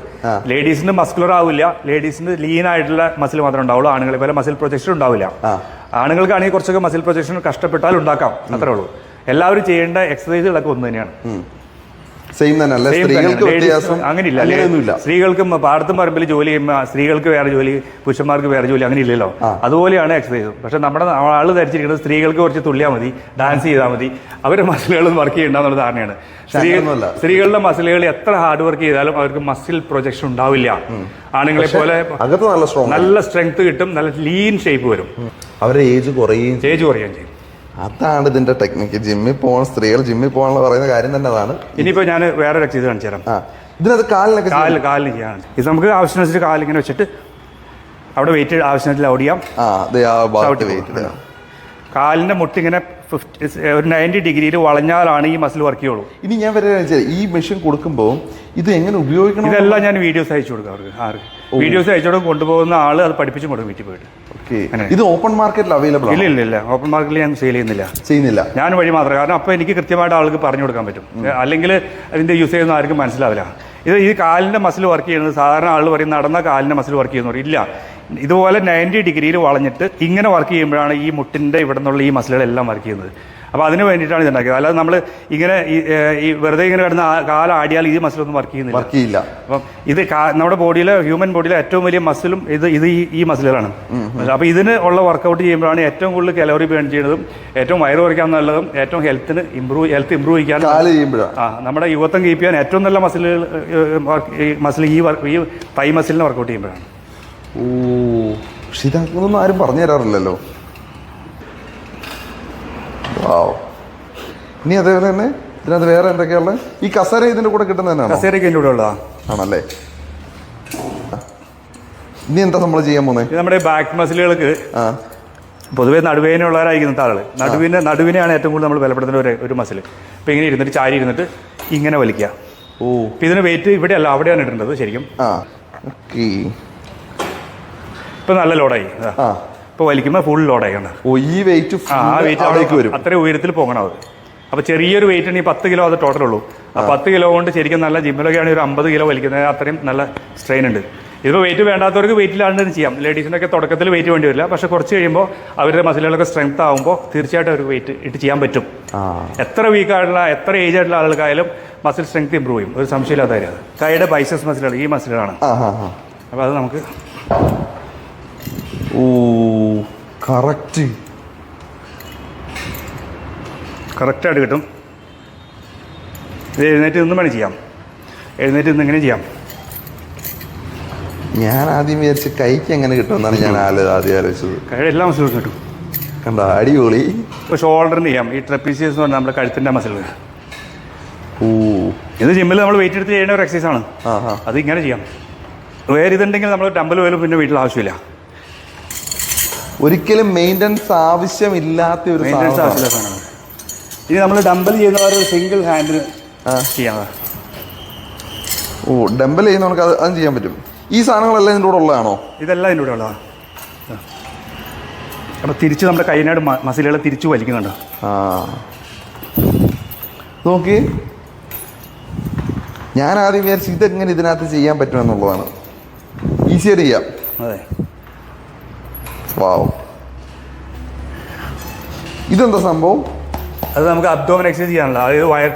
ലേഡീസിന് മസ്കുലർ ആവില്ല. ലേഡീസിന് ലീൻ ആയിട്ടുള്ള മസിൽ മാത്രമേ ഉണ്ടാവുള്ളൂ. ആണുങ്ങളെ പോലെ മസിൽ പ്രൊജക്ഷൻ ഉണ്ടാവില്ല. ആണുങ്ങൾക്കാണെങ്കിൽ കുറച്ചൊക്കെ മസിൽ പ്രൊജക്ഷൻ കഷ്ടപ്പെട്ടാൽ ഉണ്ടാക്കാം. അത്രേ ഉള്ളൂ. എല്ലാവരും ചെയ്യേണ്ട എക്സസൈസുകളൊക്കെ ഒന്ന് തന്നെയാണ്. സെയിം തന്നെ സ്ത്രീകൾക്ക് വ്യത്യാസം അങ്ങനെയില്ല. അങ്ങനെയൊന്നുമില്ല സ്ത്രീകൾക്കും പാടത്തും പറമ്പിൽ ജോലി ചെയ്യുമ്പോൾ സ്ത്രീകൾക്ക് വേറെ ജോലി പുരുഷന്മാർക്ക് വേറെ ജോലി അങ്ങനെ ഇല്ലല്ലോ അതുപോലെയാണ് എക്സസൈസ് പക്ഷെ നമ്മുടെ ആൾ ധരിച്ചിരിക്കുന്നത് സ്ത്രീകൾക്ക് കുറച്ച് തുള്ളിയാൽ മതി ഡാൻസ് ചെയ്താൽ മതി. അവരുടെ മസിലുകൾ വർക്ക് ചെയ്യണ്ടെന്നുള്ള ധാരണയാണ്. സ്ത്രീ സ്ത്രീകളുടെ മസിലുകൾ എത്ര ഹാർഡ് വർക്ക് ചെയ്താലും അവർക്ക് മസിൽ പ്രൊജക്ഷൻ ഉണ്ടാവില്ല. ആണുങ്ങളെ പോലെ നല്ല സ്ട്രോങ് നല്ല സ്ട്രെങ്ത് കിട്ടും നല്ല ലീൻ ഷേപ്പ് വരും. അവരുടെ ഏജ് കുറയും ഏജ് കുറയുകയും ചെയ്യും. അതാണ് ഇതിന്റെ ടെക്നിക്ക് ജിമ്മിൽ പോകണം സ്ത്രീകൾ ജിമ്മിൽ പോകാനുള്ള പറയുന്ന കാര്യം തന്നെ അതാണ്. ഇനിയിപ്പോ ഞാൻ വേറെ ചെയ്ത് കാണിച്ചു തരാം. ആ ഇതിനകത്ത് കാലിനൊക്കെ. കാലിൽ കാലിന് ചെയ്യാണ് ഇത് നമുക്ക് ആവശ്യത്തിനനുസരിച്ച് കാലിങ്ങനെ വെച്ചിട്ട് അവിടെ വെയിറ്റ് ആവശ്യത്തിന് ലോഡ് ചെയ്യാം. ആ വെയിറ്റ് കാലിന്റെ മുട്ടിങ്ങനെ ഫിഫ്റ്റി ഒരു നയന്റി ഡിഗ്രിയിൽ വളഞ്ഞാലാണ് ഈ മസിൽ വർക്ക് ചെയ്യുള്ളൂ. ഇനി ഞാൻ വരെ ഈ മെഷീൻ കൊടുക്കുമ്പോൾ ഇത് എങ്ങനെ ഉപയോഗിക്കണം? ഇതെല്ലാം ഞാൻ വീഡിയോസ് അയച്ചു കൊടുക്കും അവർക്ക് ആർക്ക് വീഡിയോസ് അയച്ചു കൊടുക്കും കൊണ്ടുപോകുന്ന ആൾ അത് പഠിപ്പിച്ചു കൊടുക്കും വീട്ടിൽ പോയിട്ട്. ഇത് ഓപ്പൺ മാർക്കറ്റിൽ അവൈലബിൾ ഇല്ല ഇല്ല ഇല്ല. ഓപ്പൺ മാർക്കറ്റിൽ ഞാൻ സെയിൽ ചെയ്യുന്നില്ല. ചെയ്യുന്നില്ല. ഞാൻ വഴി മാത്രം. കാരണം അപ്പോൾ എനിക്ക് കൃത്യമായിട്ട് ആൾക്ക് പറഞ്ഞു കൊടുക്കാൻ പറ്റും. അല്ലെങ്കിൽ അതിന്റെ യൂസ് ചെയ്യുന്ന ആർക്കും മനസ്സിലാവില്ല. ഇത് ഈ കാലിന്റെ മസിൽ വർക്ക് ചെയ്യുന്നത് സാധാരണ ആൾ പറയും നടന്ന കാലിന്റെ മസിൽ വർക്ക് ചെയ്യുന്നവർ. ഇല്ല. ഇതുപോലെ നയന്റി ഡിഗ്രിയിൽ വളഞ്ഞിട്ട് ഇങ്ങനെ വർക്ക് ചെയ്യുമ്പോഴാണ് ഈ മുട്ടിന്റെ ഇവിടെ നിന്നുള്ള ഈ മസിലുകളെല്ലാം വർക്ക് ചെയ്യുന്നത്. അപ്പോൾ അതിന് വേണ്ടിയിട്ടാണ് ഇത് ഉണ്ടാക്കിയത്. അല്ലാതെ നമ്മൾ ഇങ്ങനെ ഈ, വെറുതെ ഇങ്ങനെ കിടന്ന് കാൽ ആടിയാൽ ഈ മസിലൊന്നും വർക്ക് ചെയ്യുന്നില്ല. വർക്ക് ചെയ്യില്ല. അപ്പം ഇത് നമ്മുടെ ബോഡിയിലെ ഹ്യൂമൻ ബോഡിയിലെ ഏറ്റവും വലിയ മസിലും ഇത് ഇത് ഈ ഈ മസിലുകളാണ്. അപ്പോൾ ഇതിന് ഉള്ള വർക്കൗട്ട് ചെയ്യുമ്പോഴാണ് ഏറ്റവും കൂടുതൽ കലോറി ബേൺ ചെയ്യുന്നതും ഏറ്റവും വയറ് കുറയ്ക്കാൻ നല്ലതും ഏറ്റവും ഹെൽത്തിന് ഇമ്പ്രൂവ് ഹെൽത്ത് ഇമ്പ്രൂവ് ചെയ്യാൻ ആ നമ്മുടെ യുവത്വം കീപ്പ് ചെയ്യാൻ ഏറ്റവും നല്ല മസിലുകൾ മസിൽ ഈ വർക്ക് ഈ തൈ മസിലിനെ വർക്കൗട്ട് ചെയ്യുമ്പോഴാണ്. ഓ പക്ഷെ ഇതൊന്നും ആരും പറഞ്ഞു തരാറില്ലല്ലോ. വാവ്. ഇനി അതേപോലെ തന്നെ ഇതിനകത്ത് വേറെ എന്തൊക്കെയുള്ള ഈ കസേര ഇതിന്റെ കൂടെ കിട്ടുന്ന തന്നെയാണോ? കസേരയ്ക്ക് എന്റെ കൂടെ ഉള്ളതാ. ആണല്ലേ? ഇനി എന്താ നമ്മൾ ചെയ്യാൻ പോകുന്നത് ഇത് നമ്മുടെ ബാക്ക് മസിലുകൾക്ക് ആ. പൊതുവേ നടുവേനുള്ളവരായിരിക്കുന്ന ആളുകൾ നടുവിനെ നടുവിനെയാണ് ഏറ്റവും കൂടുതൽ നമ്മൾ ബലപ്പെടുത്തുന്ന ഒരു ഒരു മസിൽ അപ്പോൾ ഇങ്ങനെ ഇരുന്നിട്ട് ചാരി ഇരുന്നിട്ട് ഇങ്ങനെ വലിക്കുക. ഓ. ഇതിന് വെയിറ്റ് ഇവിടെയല്ല അവിടെയാണ് ഇടേണ്ടത് ശരിക്കും. ആ. ഓക്കെ ഇപ്പൊ നല്ല ലോഡായി ഇപ്പൊ വലിക്കുമ്പോ ഫുൾ ലോഡായി ഓ ഈ വെയിറ്റ് ആ വെയിറ്റ് വരും. അത്രയും ഉയരത്തിൽ പോകണം അത്. അപ്പൊ ചെറിയൊരു വെയിറ്റ് ഈ പത്ത് കിലോ അത് ടോട്ടൽ ഉള്ളൂ. ആ പത്ത് കിലോ കൊണ്ട് ശരിക്കും നല്ല ജിമ്മിലൊക്കെ ആണെങ്കിൽ ഒരു അമ്പത് കിലോ വലിക്കുന്നത് അത്രയും നല്ല സ്ട്രെയിൻ ഉണ്ട്. ഇതിപ്പോൾ വെയിറ്റ് വേണ്ടാത്തവർക്ക് വെയിറ്റിലാണ്ട് ചെയ്യാം. ലേഡീസിനൊക്കെ തുടക്കത്തിൽ വെയിറ്റ് വേണ്ടി വരില്ല. പക്ഷെ കുറച്ച് കഴിയുമ്പോൾ അവരുടെ മസിലുകളൊക്കെ സ്ട്രെങ്ത് ആകുമ്പോൾ തീർച്ചയായിട്ടും അവർക്ക് വെയിറ്റ് ഇട്ട് ചെയ്യാൻ പറ്റും. എത്ര വീക്ക് ആയിട്ടുള്ള എത്ര ഏജ് ആയിട്ടുള്ള ആളുകൾക്കായാലും മസിൽ സ്ട്രെങ്ത് ഇമ്പ്രൂവ് ചെയ്യും. ഒരു സംശയമില്ലാത്ത കാര്യം അത് കൈയുടെ ബൈസസ് മസിലാണ് ഈ മസിലാണ് അപ്പോൾ അത് നമുക്ക് ഓ കറക്റ്റ്. കറക്റ്റായിട്ട് കിട്ടും. ഇത് എഴുന്നേറ്റ് നിന്ന് വേണം ചെയ്യാം. എഴുന്നേറ്റ് നിന്ന് എങ്ങനെ ചെയ്യാം. ഞാൻ ആദ്യം വിചാരിച്ച് കൈക്ക് എങ്ങനെ കിട്ടുമെന്നാണ് ഞാൻ ആദ്യം ആലോചിച്ചത്. കൈയുടെ എല്ലാ മസിലും കിട്ടും. കണ്ട? അടിപൊളി. ഇപ്പോൾ ഷോൾഡറിന് ചെയ്യാം. ഈ ട്രപ്പീസിയസ് എന്ന് പറഞ്ഞാൽ നമ്മുടെ കഴുത്തിന്റെ മസിൽ ഓ. ഇത് ജിമ്മിൽ നമ്മൾ വെയിറ്റ് എടുത്ത് ചെയ്യുന്ന ഒരു എക്സസൈസ് ആണ്. ആ ആ അത് ഇങ്ങനെ ചെയ്യാം. വേറെ ഇതുണ്ടെങ്കിൽ നമ്മൾ ഡമ്പൽ പോലും പിന്നെ വീട്ടിൽ ആവശ്യമില്ല. ഒരിക്കലും മെയിന്റനൻസ് ആവശ്യമില്ലാത്ത ഒരു മെയിന്റനൻസ് ആവശ്യമില്ല സാധനമാണ് ഇനി നമ്മൾ ഡംബൽ ചെയ്യുന്നവർ സിംഗിൾ ഹാൻഡിൽ. ചെയ്യാം. ഓ ഡംബൽ ചെയ്യുന്നവർക്ക് അത് അതും ചെയ്യാൻ പറ്റും. ഈ സാധനങ്ങളെല്ലാം ഇതിന്റെ കൂടെ ഉള്ളതാണോ? ഇതെല്ലാം ഇതിന്റെ കൂടെ ഉള്ളതാണ് അപ്പോൾ തിരിച്ച് നമ്മുടെ കൈനാട് മസിലുകളെ തിരിച്ചു വലിക്കുന്നുണ്ട്. ആ. നോക്കി. ഞാൻ ആദ്യം വിചാരിച്ചു ഇതെങ്ങനെ ഇതിനകത്ത് ചെയ്യാൻ പറ്റുമെന്നുള്ളതാണ്. ഈസിയായിട്ട് ചെയ്യാം. അതെ. വാവ് ഇതെന്താ സംഭവം? അത് നമുക്ക് അബ്ദോമൻ എക്സസൈസ് ചെയ്യാനുള്ള. അതായത് വയർ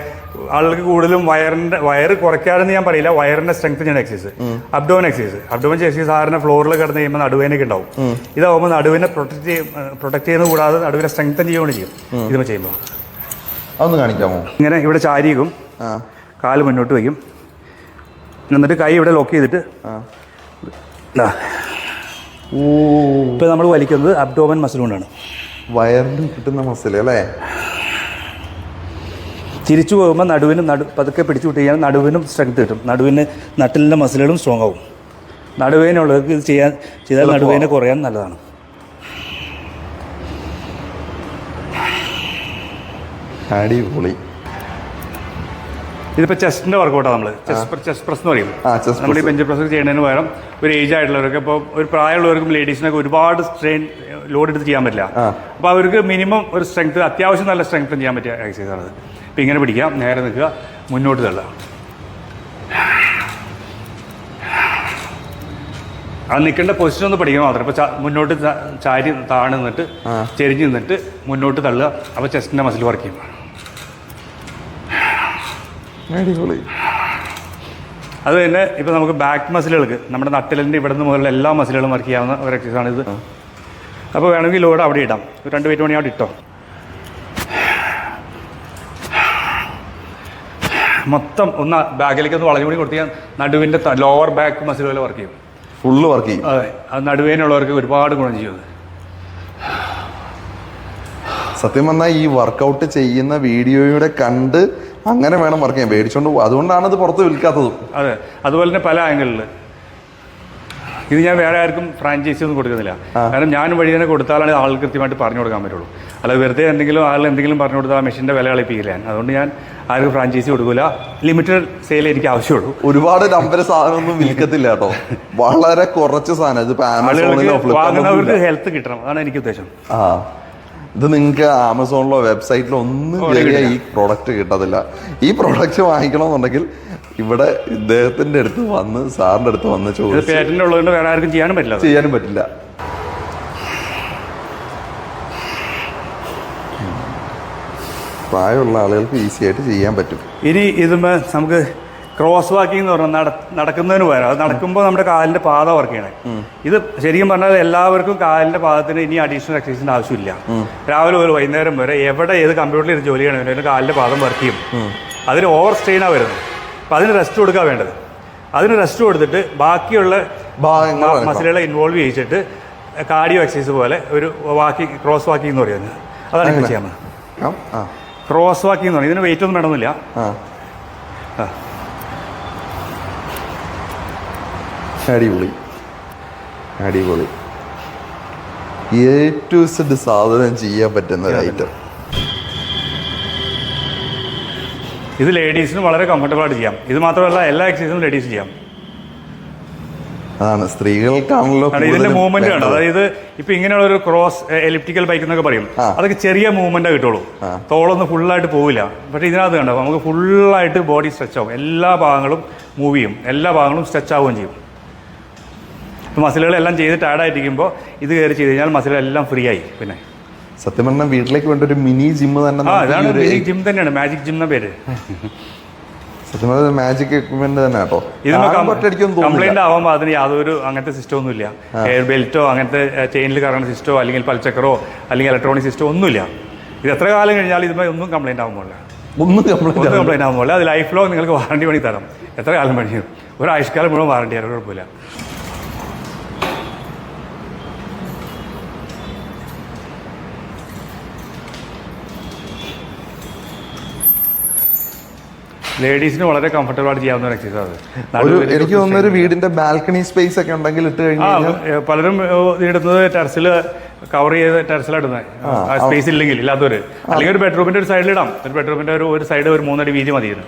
ആളുകൾക്ക് കൂടുതലും വയറിന്റെ വയറ് കുറയ്ക്കാതെന്ന് ഞാൻ പറയില്ല. വയറിന്റെ സ്ട്രെങ്ത് ചെയ്യുന്ന exercise abdomen exercise abdomen exercise സാധാരണ ഫ്ലോറിൽ കിടന്ന് കഴിയുമ്പോൾ നടുവേനൊക്കെ ഉണ്ടാവും. ഇതാവുമ്പോൾ നടുവിനെ പ്രൊട്ടക്ട് ചെയ്യും പ്രൊട്ടക്ട് ചെയ്യുന്നത് കൂടാതെ നടുവിനെ സ്ട്രെങ്തൻ ചെയ്യുകയാണ് ചെയ്യും. ഇത് ചെയ്യുമ്പോൾ അതൊന്ന് കാണിക്കാമോ? ഇങ്ങനെ ഇവിടെ ചാരിയും കാൽ മുന്നോട്ട് വയ്ക്കും. എന്നിട്ട് കൈ ഇവിടെ ലോക്ക് ചെയ്തിട്ട് ഇപ്പൊ നമ്മൾ വലിക്കുന്നത് അബ്ഡോമൻ മസിൽ കൊണ്ടാണ്. വയറിന് കിട്ടുന്ന മസിൽ അല്ലേ? തിരിച്ചു പോകുമ്പോൾ നടുവിന് നടു പതുക്കെ പിടിച്ചു വിട്ട് നടുവിനും സ്ട്രെങ്ത് കിട്ടും. നടുവിന് നട്ടിലിന്റെ മസിലുകളും സ്ട്രോങ് ആവും. നടുവേനുള്ളവർക്ക് ഇത് ചെയ്യാൻ ചെയ്താൽ നടുവേന കുറയാൻ നല്ലതാണ്. അടിപൊളി. ഇതിപ്പോൾ ചെസ്റ്റിന്റെ വർക്കൗട്ടാണ് നമ്മൾ ചെസ് ചെസ്റ്റ് പ്രസ് എന്ന് പറയും. നമ്മൾ ഈ ബെഞ്ച് പ്രസ് ചെയ്യുന്നതിന് പകരം ഒരു ഏജ് ആയിട്ടുള്ളവർക്ക് ഇപ്പോൾ ഒരു പ്രായമുള്ളവർക്കും ലേഡീസിനൊക്കെ ഒരുപാട് സ്ട്രെയിൻ ലോഡ് എടുത്ത് ചെയ്യാൻ പറ്റില്ല. അപ്പൊ അപ്പോൾ അവർക്ക് മിനിമം ഒരു സ്ട്രെങ്ത് അത്യാവശ്യം നല്ല സ്ട്രെങ്ത് ചെയ്യാൻ പറ്റിയ എക്സസൈസ് ആണ് ഇപ്പോൾ ഇങ്ങനെ പിടിക്കാം. നേരെ നിൽക്കുക. മുന്നോട്ട് തള്ളുക. ആ നിൽക്കേണ്ട പൊസിഷൻ ഒന്ന് പഠിക്കണം മാത്രം. ഇപ്പോൾ മുന്നോട്ട് ചാരി താഴ്ന്നിട്ട് ചെരിഞ്ഞ് നിന്നിട്ട് മുന്നോട്ട് തള്ളുക. അപ്പോൾ ചെസ്റ്റിന്റെ മസിൽ വർക്ക് ചെയ്യും അടിപൊളി. അത് തന്നെ ഇപ്പോൾ നമുക്ക് ബാക്ക് മസിലുകൾക്ക് നമ്മുടെ നട്ടിലിന്റെ ഇവിടെ നിന്ന് മുതലുള്ള എല്ലാ മസിലുകളും വർക്ക് ചെയ്യാവുന്ന ഒരു എക്സസൈസ് ആണ് ഇത്. അപ്പോൾ വേണമെങ്കിൽ ലോഡ് അവിടെ ഇടാം. ഒരു രണ്ട് വെയിറ്റ് മണി അവിടെ ഇട്ടോ. മൊത്തം ഒന്ന് ബാക്കിലേക്ക് ഒന്ന് വളഞ്ഞു കൂടി കൊടുത്താൽ നടുവിന്റെ ലോവർ ബാക്ക് മസിലുകൾ വർക്ക് ചെയ്യും. ഫുള്ള് വർക്ക് ചെയ്യും. അതെ. അത് നടുവേനുള്ളവർക്ക് ഒരുപാട് ഗുണം ചെയ്യും സത്യം പറഞ്ഞാൽ ഈ വർക്കൗട്ട് ചെയ്യുന്ന വീഡിയോയുടെ കണ്ട് അങ്ങനെ വേണം വർക്ക് ചെയ്യാൻ. മേടിച്ചോണ്ട് പോ- അതുകൊണ്ടാണ് ഇത് പുറത്ത് വിൽക്കാത്തതും. അതെ. അതുപോലെ തന്നെ പല ആംഗിളിൽ ഇത് ഞാൻ വേറെ ആർക്കും ഫ്രാഞ്ചൈസി ഒന്നും കൊടുക്കുന്നില്ല. കാരണം ഞാൻ വഴി തന്നെ കൊടുത്താലാണ് ആൾ കൃത്യമായിട്ട് പറഞ്ഞു കൊടുക്കാൻ പറ്റുള്ളൂ. അല്ല വെറുതെ എന്തെങ്കിലും ആൾ എന്തെങ്കിലും പറഞ്ഞു കൊടുത്താൽ ആ മെഷീന്റെ വില കളിപ്പിക്കില്ല അതുകൊണ്ട് ഞാൻ ആർക്കും ഫ്രാഞ്ചൈസി കൊടുക്കില്ല ലിമിറ്റഡ് സെയിൽ എനിക്ക് ആവശ്യമുള്ളൂ. ഒരുപാട് നമ്പർ സാധനമൊന്നും വിൽക്കത്തില്ല കേട്ടോ. വളരെ കുറച്ച് സാധനം. ഇത് വാങ്ങുന്നവർക്ക് ഹെൽത്ത് കിട്ടണം. അതാണ് എനിക്ക് ഉദ്ദേശം. ആ. ഇത് നിങ്ങൾക്ക് ആമസോണിലോ വെബ്സൈറ്റിലോ ഒന്നും കയറിയാൽ ഈ പ്രോഡക്റ്റ് കിട്ടത്തില്ല. ഈ പ്രോഡക്റ്റ് വാങ്ങിക്കണമെന്നുണ്ടെങ്കിൽ ഇവിടെ ഇദ്ദേഹത്തിന്റെ അടുത്ത് വന്ന് സാറിന്റെ അടുത്ത് വന്ന് ചോദിച്ചു വേറെ ആർക്കും ചെയ്യാനും പറ്റില്ല. ചെയ്യാനും പറ്റില്ല. പ്രായമുള്ള ആളുകൾക്ക് ഈസി ആയിട്ട് ചെയ്യാൻ പറ്റും. ഇനി ഇതുമ്പോൾ നമുക്ക് ക്രോസ് വാക്കിംഗ് എന്ന് പറഞ്ഞാൽ നട നടക്കുന്നതിന് പകരം. അത് നടക്കുമ്പോൾ നമ്മുടെ കാലിന്റെ പാത വർക്ക് ചെയ്യണേ. ഇത് ശരിക്കും പറഞ്ഞാൽ എല്ലാവർക്കും കാലിന്റെ പാദത്തിന് ഇനി അഡീഷണൽ എക്സസൈസിന്റെ ആവശ്യമില്ല. രാവിലെ മുതൽ വൈകുന്നേരം വരെ എവിടെ ഏത് കമ്പ്യൂട്ടറിൽ ഇരുന്ന് ജോലി ചെയ്യണമെങ്കിലും കാലിന്റെ പാദം വർക്ക് ചെയ്യും. അതിന് ഓവർ സ്ട്രെയിനാണ് വരുന്നത്. അപ്പോൾ അതിന് റെസ്റ്റ് കൊടുക്കുക വേണ്ടത്. അതിന് റെസ്റ്റ് കൊടുത്തിട്ട് ബാക്കിയുള്ള. മസിലുകളെ ഇൻവോൾവ് ചെയ്യിച്ചിട്ട് കാർഡിയോ എക്സസൈസ് പോലെ ഒരു വാക്കിംഗ് ക്രോസ് വാക്കിംഗ് എന്ന് പറയുന്നത്. അതാണ് ഇപ്പോൾ ചെയ്യാൻ ക്രോസ് വാക്കിംഗ് എന്ന് പറയുന്നത് ഇതിന് വെയിറ്റ് ഒന്നും വേണമെന്നില്ല. ആ ആ. അടിപൊളി. അടിപൊളി. എ ടു സെഡ് സാധനം ചെയ്യാൻ പറ്റുന്ന ഒരു ഐറ്റം ഇത് ലേഡീസിന് വളരെ കംഫർട്ടബിൾ ആയിട്ട് ചെയ്യാം. ഇത് മാത്രമല്ല എല്ലാ എക്സസൈസും ലേഡീസ് ചെയ്യാം. അതാണ് സ്ത്രീകൾക്കാണല്ലോ ഇതിന്റെ മൂവ്മെന്റ് ആണ് അതായത് ഇപ്പൊ ഇങ്ങനെയുള്ള ഒരു ക്രോസ് എലിപ്റ്റിക്കൽ ബൈക്ക് എന്നൊക്കെ പറയും. അതൊക്കെ ചെറിയ മൂവ്മെന്റ് കിട്ടുള്ളൂ. തോളൊന്നും ഫുള്ളായിട്ട് പോവില്ല. പക്ഷെ ഇതിനകത്ത് കണ്ടോ നമുക്ക് ഫുള്ളായിട്ട് ബോഡി സ്ട്രെച്ച് ആവും. എല്ലാ ഭാഗങ്ങളും മൂവ് ചെയ്യും. എല്ലാ ഭാഗങ്ങളും സ്ട്രെച്ച് ആവുകയും ചെയ്യും. ഇപ്പം മസിലുകളെല്ലാം ചെയ്ത് ടയർഡായിട്ടിരിക്കുമ്പോൾ ഇത് കയറി ചെയ്ത് കഴിഞ്ഞാൽ മസിലുകളെല്ലാം ഫ്രീ ആയി പിന്നെ. സത്യം പറഞ്ഞാൽ വീട്ടിലേക്ക് വേണ്ട ഒരു മിനി ജിം തന്നെ ആ ഇതാണ് ജിം തന്നെയാണ് മാജിക് ജിം എന്ന പേര്. സത്യം പറഞ്ഞാൽ മാജിക് എക്യുപ്മെന്റ് തന്നെ കേട്ടോ. കംപ്ലൈന്റ് ആവുമ്പോൾ അതിന് യാതൊരു അങ്ങനത്തെ സിസ്റ്റം ഒന്നുമില്ല. ബെൽറ്റോ അങ്ങനത്തെ ചെയിനിൽ കറങ്ങുന്ന സിസ്റ്റോ അല്ലെങ്കിൽ പൽച്ചക്കറോ അല്ലെങ്കിൽ ഇലക്ട്രോണിക് സിസ്റ്റോ ഒന്നുമില്ല. ഇത് എത്ര കാലം കഴിഞ്ഞാൽ ഇതുമായി ഒന്നും കംപ്ലൈന്റ് ആവുമ്പോൾ ഒന്നും ഒന്നും കംപ്ലൈന്റ് കംപ്ലൈന്റ് ആവുമ്പോൾ അത് ലൈഫ് ലോങ് നിങ്ങൾക്ക് വാറണ്ടി പണി തരാം. എത്ര കാലം പണിയും? ഒരു ആയുഷ്കാലം മുഴുവൻ വാറണ്ടി തരാം കുഴപ്പമില്ല. ലേഡീസിന് വളരെ കംഫർട്ടബിൾ ആയിട്ട് ചെയ്യാവുന്ന ഒരു എക്സസൈസ് എനിക്ക് തോന്നുന്ന ഒരു വീടിന്റെ ബാൽക്കണി സ്പേസ് ഒക്കെ ഉണ്ടെങ്കിൽ ഇട്ട് കഴിഞ്ഞാൽ പലരും ഇടുന്നത് ടെറസിൽ കവർ ചെയ്ത് ടെറസിലിടുന്നത് സ്പേസ് ഇല്ലെങ്കിൽ ഇല്ലാത്തവര്. അല്ലെങ്കിൽ ഒരു ബെഡ്റൂമിന്റെ ഒരു സൈഡിൽ ഇടാം. ഒരു ബെഡ്റൂമിന്റെ ഒരു ഒരു സൈഡ് ഒരു മൂന്നടി വീതി മതി ഇതിന്.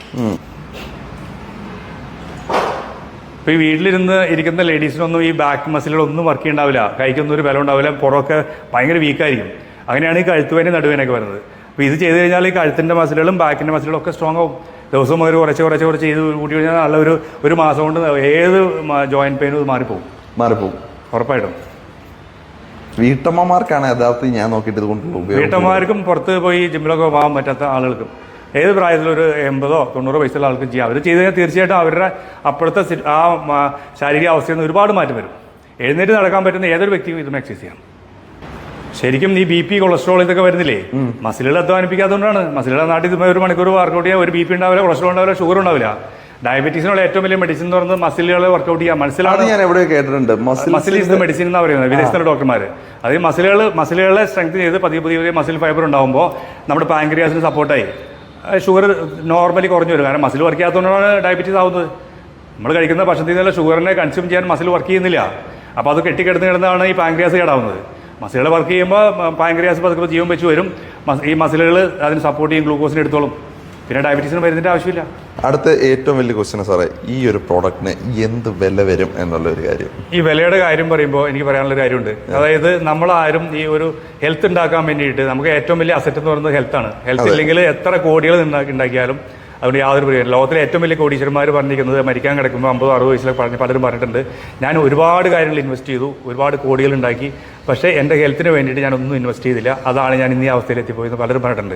ഇപ്പൊ ഈ വീട്ടിലിരുന്ന് ഇരിക്കുന്ന ലേഡീസിനൊന്നും ഈ ബാക്ക് മസിലുകളൊന്നും വർക്ക് ചെയ്യണ്ടാവില്ല. കൈക്കൊന്നും ഒരു ബലം ഉണ്ടാവില്ല. പുറമൊക്കെ ഭയങ്കര വീക്കായിരിക്കും അങ്ങനെയാണ് ഈ കഴുത്തുവേനും നടുവേനൊക്കെ വരുന്നത്. അപ്പോൾ ഇത് ചെയ്ത് കഴിഞ്ഞാൽ ഈ കഴുത്തിന്റെ മസിലുകളും ബാക്കിന്റെ മസിലുകളും ഒക്കെ സ്ട്രോങ് ആവും. ദിവസം മുതൽ കുറച്ച് കുറച്ച് കുറച്ച് ചെയ്ത് കൂട്ടി കഴിഞ്ഞാൽ നല്ല ഒരു ഒരു മാസം കൊണ്ട് ഏത് ജോയിന്റ് പെയിനും ഇത് മാറിപ്പോകും മാറിപ്പോകും ഉറപ്പായിട്ടും. വീട്ടമ്മമാർക്കാണ് യഥാർത്ഥത്തിൽ ഞാൻ നോക്കിയിട്ട് ഇത് കൊണ്ടുള്ള ഉപയോഗം വീട്ടമ്മമാർക്കും പുറത്ത് പോയി ജിമ്മിലൊക്കെ പോകാൻ പറ്റാത്ത ആളുകൾക്കും. ഏത് പ്രായത്തിലൊരു എൺപതോ തൊണ്ണൂറോ വയസ്സുള്ള ആൾക്കും ചെയ്യാം. അവർ ചെയ്ത് കഴിഞ്ഞാൽ തീർച്ചയായിട്ടും അവരുടെ അപ്പോഴത്തെ ആ ശാരീരിക അവസ്ഥയിൽ നിന്ന് ഒരുപാട് മാറ്റം വരും. എഴുന്നേറ്റ് നടക്കാൻ പറ്റുന്ന ഏതൊരു വ്യക്തിയും ഇതും എക്സസൈസ് ചെയ്യാം. ശരിക്കും നീ ബി പി കൊളസ്ട്രോൾ ഇതൊക്കെ വരുന്നില്ലേ? മസിലുകൾ അധ്വാനിപ്പിക്കാത്തതുകൊണ്ടാണ്. മസിലുകളെ നാട്ടിൽ ഒരു മണിക്കൂർ വർക്കൗട്ട് ചെയ്യാൻ ഒരു ബി പി ഉണ്ടാവില്ല കൊളസ്ട്രോൾ ഉണ്ടാവില്ല ഷുഗർ ഉണ്ടാവില്ല. ഡയബറ്റീസിനുള്ള ഏറ്റവും വലിയ മെഡിസിൻ എന്ന് പറയുന്നത് മസിലുകളെ വർക്കൗട്ട് ചെയ്യാം മനസ്സിലാണ് ഞാൻ എവിടെ കേട്ടിട്ടുണ്ട്. മസിൽ ഇസ് ദ മെഡിസിൻ എന്നാണ് പറയുന്നത് വിദേശത്തുള്ള ഡോക്ടർമാർ അത് മസിലുകൾ മസിലുകളെ സ്ട്രെങ്ത് ചെയ്ത് പതിയെ പുതിയ പുതിയ മസിൽ ഫൈബർ ഉണ്ടാകുമ്പോൾ നമ്മുടെ പാങ്ക്രിയാസിന് സപ്പോർട്ടായി ഷുഗർ നോർമലി കുറഞ്ഞു വരും. കാരണം മസിൽ വർക്ക് ചെയ്യാത്തതുകൊണ്ടാണ് ഡയബറ്റീസ് ആവുന്നത്. നമ്മൾ കഴിക്കുന്ന ഭക്ഷണത്തിൽ നിന്നുള്ള ഷുഗറിനെ കൺസ്യൂം ചെയ്യാൻ മസിൽ വർക്ക് ചെയ്യുന്നില്ല. അപ്പോൾ അത് കെട്ടിക്കിടന്ന് കിടന്നാണ് ഈ പാങ്ക്രിയാസ് കേടാവുന്നത്. മസിലുകൾ വർക്ക് ചെയ്യുമ്പോൾ പാങ്ക്രിയാസ് പതുക്കെ ജീവൻ വെച്ച് വരും. ഈ മസിലുകൾ അതിന് സപ്പോർട്ട് ചെയ്യും ഗ്ലൂക്കോസിന് എടുത്തോളും. പിന്നെ ഡയബറ്റീസിന് വരുന്നതിന്റെ ആവശ്യമില്ല. അടുത്ത ഏറ്റവും വലിയ ക്വസ്റ്റ്യൻ സാറേ ഈ ഒരു പ്രോഡക്റ്റിന് എന്ത് വില വരും എന്നുള്ള ഒരു കാര്യം? ഈ വിലയുടെ കാര്യം പറയുമ്പോൾ എനിക്ക് പറയാനുള്ള ഒരു കാര്യമുണ്ട്. അതായത് നമ്മളാരും ഈ ഒരു ഹെൽത്ത് ഉണ്ടാക്കാൻ വേണ്ടിയിട്ട് നമുക്ക് ഏറ്റവും വലിയ അസറ്റ് എന്ന് പറയുന്നത് ഹെൽത്താണ് ഹെൽത്ത് ഇല്ലെങ്കിൽ എത്ര കോടികൾ ഉണ്ടാ- ഉണ്ടാക്കിയാലും അതുകൊണ്ട് യാതൊരു പ്രയോജനം ലോകത്തിലെ ഏറ്റവും വലിയ കോടീശ്വരന്മാർ പറഞ്ഞിരിക്കുന്നത് മരിക്കാൻ കിടക്കുമ്പോൾ അമ്പതോ അറുപത് വയസ്സിലൊക്കെ പറഞ്ഞ് പലരും പറഞ്ഞിട്ടുണ്ട്. ഞാൻ ഒരുപാട് കാര്യങ്ങൾ ഇൻവെസ്റ്റ് ചെയ്തു ഒരുപാട് കോടികൾ ഉണ്ടാക്കി. പക്ഷേ എന്റെ ഹെൽത്തിന് വേണ്ടിയിട്ട് ഞാൻ ഒന്നും ഇൻവെസ്റ്റ് ചെയ്തില്ല. അതാണ് ഞാൻ ഇന്നീ അവസ്ഥയിൽ എത്തിപ്പോയെന്ന് പലരും പറഞ്ഞിട്ടുണ്ട്.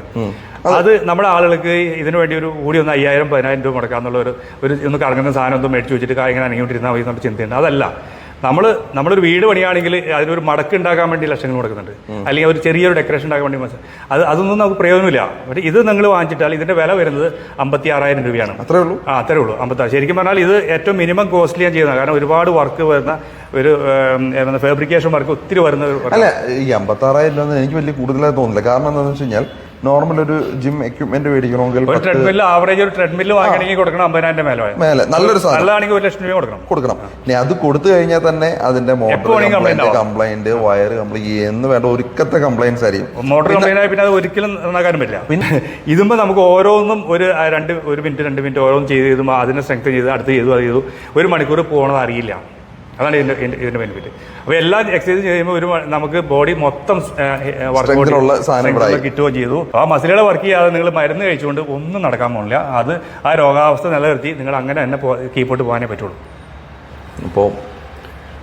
അത് നമ്മുടെ ആളുകൾക്ക് ഇതിനു വേണ്ടി ഒരു കൂടി ഒന്ന് അയ്യായിരം പതിനായിരം രൂപ മുടക്കാന്നുള്ള ഒരു ഒരു ഒന്ന് കറങ്ങുന്ന സാധനം ഒന്നും മേടിച്ച് വെച്ചിട്ട് കാര്യങ്ങൾ അനങ്ങിക്കൊണ്ടിരുന്നാൽ മതി എന്നുള്ള ചിന്തയുണ്ട്. അതല്ല. നമ്മൾ നമ്മളൊരു വീട് പണിയാണെങ്കിൽ അതിനൊരു മടക്ക് ഉണ്ടാക്കാൻ വേണ്ടി ലക്ഷങ്ങൾ കൊടുക്കുന്നുണ്ട് അല്ലെങ്കിൽ ഒരു ചെറിയൊരു ഡെക്കറേഷൻ ഉണ്ടാക്കാൻ വേണ്ടി അത് അതൊന്നും നമുക്ക് പ്രയോജനമില്ല. പക്ഷേ ഇത് നിങ്ങൾ വാങ്ങിച്ചിട്ടാൽ ഇതിന്റെ വില വരുന്നത് അമ്പത്തി ആറായിരം രൂപയാണ്. അത്രേ ഉള്ളൂ? ആ അത്രേ ഉള്ളൂ. അമ്പത്താറ് ശരിക്കും പറഞ്ഞാൽ ഇത് ഏറ്റവും മിനിമം കോസ്റ്റ്ലി ഞാൻ ചെയ്യുന്നത് കാരണം ഒരുപാട് വർക്ക് വരുന്ന ഒരു ഫാബ്രിക്കേഷൻ വർക്ക് ഒത്തിരി വരുന്ന ഒരു അല്ല ഈ അമ്പത്താറായിരം രൂപ എനിക്ക് വലിയ കൂടുതലായി തോന്നില്ല കാരണം എന്താണെന്ന് വെച്ച് കഴിഞ്ഞാൽ നോർമൽ ഒരു ജിം എക്യുപ്മെന്റ് മേടിക്കണമെങ്കിൽ ഒരു ട്രെഡ്മിൽ ആവറേജ് ഒരു ട്രെഡ്മില്ല് വാങ്ങണമെങ്കിൽ കൊടുക്കണം അമ്പതിനായിരം മേലെ. മേലെ. നല്ലൊരു സാധനം. നല്ലതാണെങ്കിൽ ഒരു ലക്ഷം രൂപ കൊടുക്കണം. കൊടുക്കണം. ഇനി അത് കൊടുത്തു കഴിഞ്ഞാൽ തന്നെ അതിന്റെ motor complaint complaint wire complaint എന്ന് വേണ്ട ഒരുക്കത്തെ കംപ്ലൈൻസ് ആയിരിക്കും. മോട്ടോർ കംപ്ലൈന്റ് ആയി പിന്നെ അത് ഒരിക്കലും നന്നാക്കാനും പറ്റില്ല. പിന്നെ ഇതുമ്പോൾ നമുക്ക് ഓരോന്നും ഒരു രണ്ട് ഒരു മിനിറ്റ് രണ്ട് മിനിറ്റ് ഓരോന്നും ചെയ്ത് ചെയ്തുമ്പോൾ അതിനെ സ്ട്രെങ്ത് ചെയ്ത് അടുത്ത് ചെയ്തു അത് ചെയ്തു. ഒരു മണിക്കൂർ പോകണത് അറിയില്ല. അതാണ് ഇതിന്റെ- ഇതിന്റെ ബെനിഫിറ്റ് അപ്പോൾ എല്ലാ എക്സസൈസ് ചെയ്യുമ്പോൾ ഒരു നമുക്ക് ബോഡി മൊത്തം ആയി. കിട്ടുകയും ചെയ്തു. ആ മസിലുകളെ വർക്ക് ചെയ്യാതെ നിങ്ങൾ മരുന്ന് കഴിച്ചുകൊണ്ട് ഒന്നും നടക്കാൻ പോകില്ല അത് ആ രോഗാവസ്ഥ നിലനിർത്തി നിങ്ങൾ അങ്ങനെ തന്നെ കീപ്പോട്ട് പോകാനേ പറ്റുള്ളൂ. പണി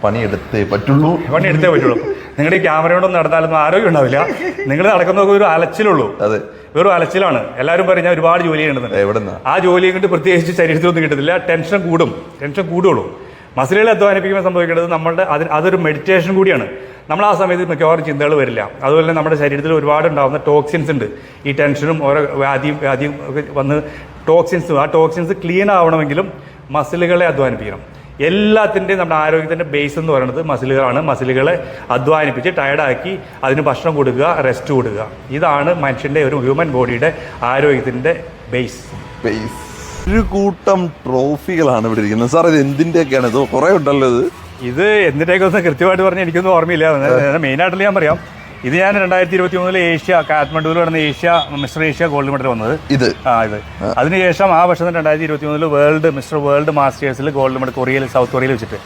പണിയെടുത്തേ പറ്റുള്ളൂ. പണി എടുത്തേ പറ്റുള്ളൂ. നിങ്ങളുടെ ഈ ക്യാമറ കൊണ്ടൊന്നും നടന്നാലൊന്നും ആരോഗ്യം ഉണ്ടാവില്ല. നിങ്ങൾ നടക്കുന്നതൊക്കെ ഒരു അലച്ചിലുള്ളൂ. അതെ. വെറും അലച്ചിലാണ്. എല്ലാവരും പറയും ഞാൻ ഒരുപാട് ജോലി എവിടെന്നാ? ആ ജോലി കൊണ്ട് പ്രത്യേകിച്ച് ശരീരത്തിലൊന്നും കിട്ടത്തില്ല. ടെൻഷൻ കൂടും. ടെൻഷൻ കൂടുള്ളൂ. മസിലുകളെ അധ്വാനിപ്പിക്കുമ്പോൾ സംഭവിക്കേണ്ടത് നമ്മളുടെ അതിന് അതൊരു മെഡിറ്റേഷൻ കൂടിയാണ്. നമ്മൾ ആ സമയത്ത് മിക്കവാറും ചിന്തകൾ വരില്ല. അതുപോലെ തന്നെ നമ്മുടെ ശരീരത്തിൽ ഒരുപാട് ഉണ്ടാകുന്ന ടോക്സിൻസ് ഉണ്ട്. ഈ ടെൻഷനും ഓരോ വ്യാധിയും വ്യാധിയും ഒക്കെ വന്ന് ടോക്സിൻസ് ആ ടോക്സിൻസ് ക്ലീൻ ആവണമെങ്കിലും മസിലുകളെ അധ്വാനിപ്പിക്കണം. എല്ലാത്തിന്റെയും നമ്മുടെ ആരോഗ്യത്തിന്റെ ബേസ് എന്ന് പറയുന്നത് മസിലുകളാണ്. മസിലുകളെ അധ്വാനിപ്പിച്ച് ടയർഡാക്കി അതിന് ഭക്ഷണം കൊടുക്കുക റെസ്റ്റ് കൊടുക്കുക. ഇതാണ് മനുഷ്യന്റെ ഒരു ഹ്യൂമൻ ബോഡിയുടെ ആരോഗ്യത്തിന്റെ ബേസ് Space. ഒരു കൂട്ടം ട്രോഫികളാണ് ഇവിടെ ഇരിക്കുന്നത്. സാർ ഇത് എന്തിന്റെയൊക്കെയാണ്? ഇത് കുറെ ഉണ്ടല്ലോ ഇത്. ഇത് എന്തിന്റെയൊക്കെ ഒന്ന് കൃത്യമായിട്ട് പറഞ്ഞാൽ എനിക്കൊന്നും ഓർമ്മയില്ല. ആയിട്ട് ഞാൻ പറയാം. ഇത് ഞാൻ രണ്ടായിരത്തി ഇരുപത്തി മൂന്നിൽ ഏഷ്യ കാഠ്മണ്ഡുവിൽ നടന്ന Asia mister Asia gold medal വന്നത്. ഇത്. ആ ഇത്. അതിനുശേഷം ആ വർഷം രണ്ടായിരത്തി ഇരുപത്തി മൂന്നിൽ വേൾഡ് മിസ്റ്റർ വേൾഡ് മാസ്റ്റേഴ്സിൽ ഗോൾഡ് മെഡൽ കൊറിയയിൽ സൗത്ത് കൊറിയയിൽ വെച്ചിട്ട്.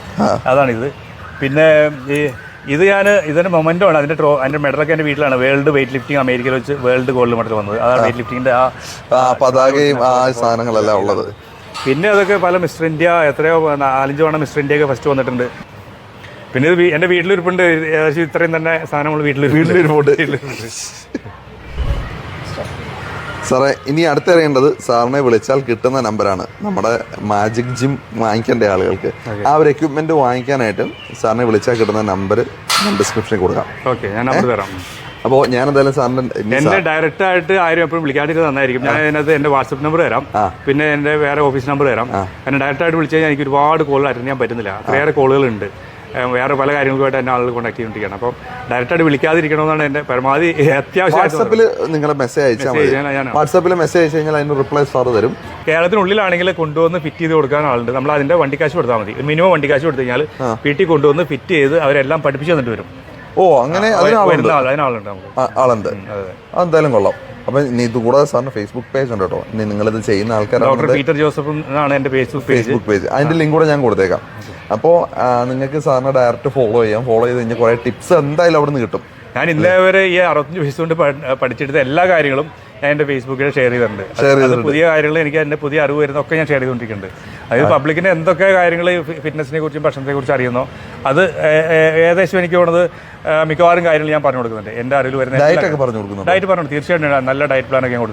അതാണിത്. പിന്നെ ഈ ഇത് ഞാൻ ഇതിന്റെ മൊമെന്റോ ആണ്. അതിന്റെ ട്രോ അതിന്റെ മെഡലൊക്കെ എന്റെ വീട്ടിലാണ്. വേൾഡ് വെയിറ്റ് ലിഫ്റ്റിംഗ് അമേരിക്കയിൽ വെച്ച് വേൾഡ് ഗോൾഡ് മെഡൽ വന്നത്. അതാണ് വെയിറ്റ് ലിഫ്റ്റിങ്ങിന്റെ ആ പതാകയും ആ സാധനങ്ങളെല്ലാം ഉള്ളത്. പിന്നെ അതൊക്കെ പല മിസ്റ്റർ ഇന്ത്യ എത്രയോ നാലഞ്ച് തവണ മിസ്റ്റർ ഇന്ത്യയൊക്കെ ഫസ്റ്റ് വന്നിട്ടുണ്ട്. പിന്നെ ഇത് എന്റെ വീട്ടിലിരിപ്പുണ്ട്. ഏകദേശം ഇത്രയും തന്നെ സാധനങ്ങൾ വീട്ടിൽ വീട്ടിലിരിപ്പുണ്ട്. സാറേ ഇനി അടുത്തറിയേണ്ടത് സാറിനെ വിളിച്ചാൽ കിട്ടുന്ന നമ്പറാണ്. നമ്മുടെ മാജിക് ജിം വാങ്ങിക്കേണ്ട ആളുകൾക്ക്. ആ ഒരു എക്യുപ്മെന്റ് വാങ്ങിക്കാനായിട്ട് സാറിനെ വിളിച്ചാൽ കിട്ടുന്ന നമ്പർ ഞാൻ ഡിസ്ക്രിപ്ഷനിൽ കൊടുക്കാം. ഓക്കെ ഞാൻ നമ്പർ തരാം. അപ്പോൾ ഞാൻ എന്തായാലും സാറിന്റെ ഇനി എന്നെ ഡയറക്റ്റ് ആയിട്ട് ആരും എപ്പോഴും വിളിക്കാതിരുന്നത് നന്നായിരിക്കും. ഞാൻ അതിനകത്ത് എന്റെ വാട്സപ്പ് നമ്പർ തരാം. പിന്നെ എന്റെ വേറെ ഓഫീസ് നമ്പർ തരാം. എന്നെ ഡയറക്റ്റ് ആയിട്ട് വിളിച്ചാൽ കഴിഞ്ഞാൽ എനിക്ക് ഒരുപാട് കോളുകൾ അറ്റൻഡ് ചെയ്യാൻ പറ്റുന്നില്ല. അത്രയേറെ കോളുകളുണ്ട് വേറെ പല കാര്യങ്ങൾക്കുമായിട്ട് എന്നെ ആളുകൾ കോൺടാക്ട് ചെയ്തുകൊണ്ടിരിക്കുകയാണ്. അപ്പം ഡയറക്റ്റായിട്ട് വിളിക്കാതിരിക്കണമെന്നാണ് എന്റെ പരമാവധി അത്യാവശ്യം വാട്സപ്പിൽ നിങ്ങളുടെ മെസ്സേജ് അയച്ചാൽ വാട്സപ്പിൽ മെസ്സേജ് അയച്ചു കഴിഞ്ഞാൽ അതിന് റിപ്ലൈ സാർ തരും. കേരളത്തിനുള്ളിലാണെങ്കിൽ കൊണ്ടുവന്ന് ഫിറ്റ് ചെയ്ത് കൊടുക്കാൻ ആളുണ്ട്. നമ്മൾ അതിന്റെ വണ്ടിക്കാശ് കൊടുത്താൽ മതി. മിനിമം വണ്ടിക്കാശ് കൊടുത്തു കഴിഞ്ഞാൽ വീട്ടിൽ കൊണ്ടുവന്ന് ഫിറ്റ് ചെയ്ത് അവരെല്ലാം പഠിപ്പിച്ചു തന്നിട്ട് വരും. ഓ അങ്ങനെ അതിനാളുണ്ട്. അതിനാളുണ്ട് അതെന്തായാലും കൊള്ളാം. അപ്പൊ ഇത് കൂടാതെ സാറിന് ഫേസ്ബുക്ക് പേജ് ഉണ്ട് കേട്ടോ. ഇനി നിങ്ങളിത് ചെയ്യുന്ന ആൾക്കാരാണ് പീറ്റർ ജോസഫ് എന്നാണ് എന്റെ ഫേസ്ബുക്ക് പേജ് ഫേസ്ബുക്ക് പേജ് അതിന്റെ ലിങ്ക് കൂടെ ഞാൻ കൊടുത്തേക്കാം. അപ്പോൾ നിങ്ങൾക്ക് സാറിനെ ഡയറക്റ്റ് ഫോളോ ചെയ്യാം. ഫോളോ ചെയ്ത് കഴിഞ്ഞാൽ കുറേ ടിപ്സ് എന്തായാലും അവിടെ നിന്ന് കിട്ടും. ഞാൻ ഇന്നേ വരെ ഈ അറുപത്തഞ്ച് വയസ്സ് കൊണ്ട് പഠിച്ചെടുത്ത എല്ലാ കാര്യങ്ങളും ഞാൻ എന്റെ ഫേസ്ബുക്കിൽ ഷെയർ ചെയ്തിട്ടുണ്ട്. പുതിയ കാര്യങ്ങൾ എനിക്ക് എന്റെ പുതിയ അറിവ് വരുന്നതൊക്കെ ഞാൻ ഷെയർ ചെയ്തുകൊണ്ടിരിക്കുന്നുണ്ട്. അതായത് പബ്ലിക്കിന് എന്തൊക്കെ കാര്യങ്ങൾ ഫിറ്റ്നസിനെ കുറിച്ചും ഭക്ഷണത്തെ കുറിച്ചും അറിയുന്നോ അത് ഏകദേശം എനിക്ക് തോന്നുന്നത് മിക്കവാറും കാര്യങ്ങൾ ഞാൻ പറഞ്ഞു കൊടുക്കുന്നുണ്ട്. എന്റെ അറിവിൽ വരുന്ന ഡയറ്റ് പറഞ്ഞു കൊടുക്കുന്നു ഡയറ്റ് പറഞ്ഞു തീർച്ചയായിട്ടും നല്ല ഡയറ്റ് പ്ലാൻ ഒക്കെ ഞാൻ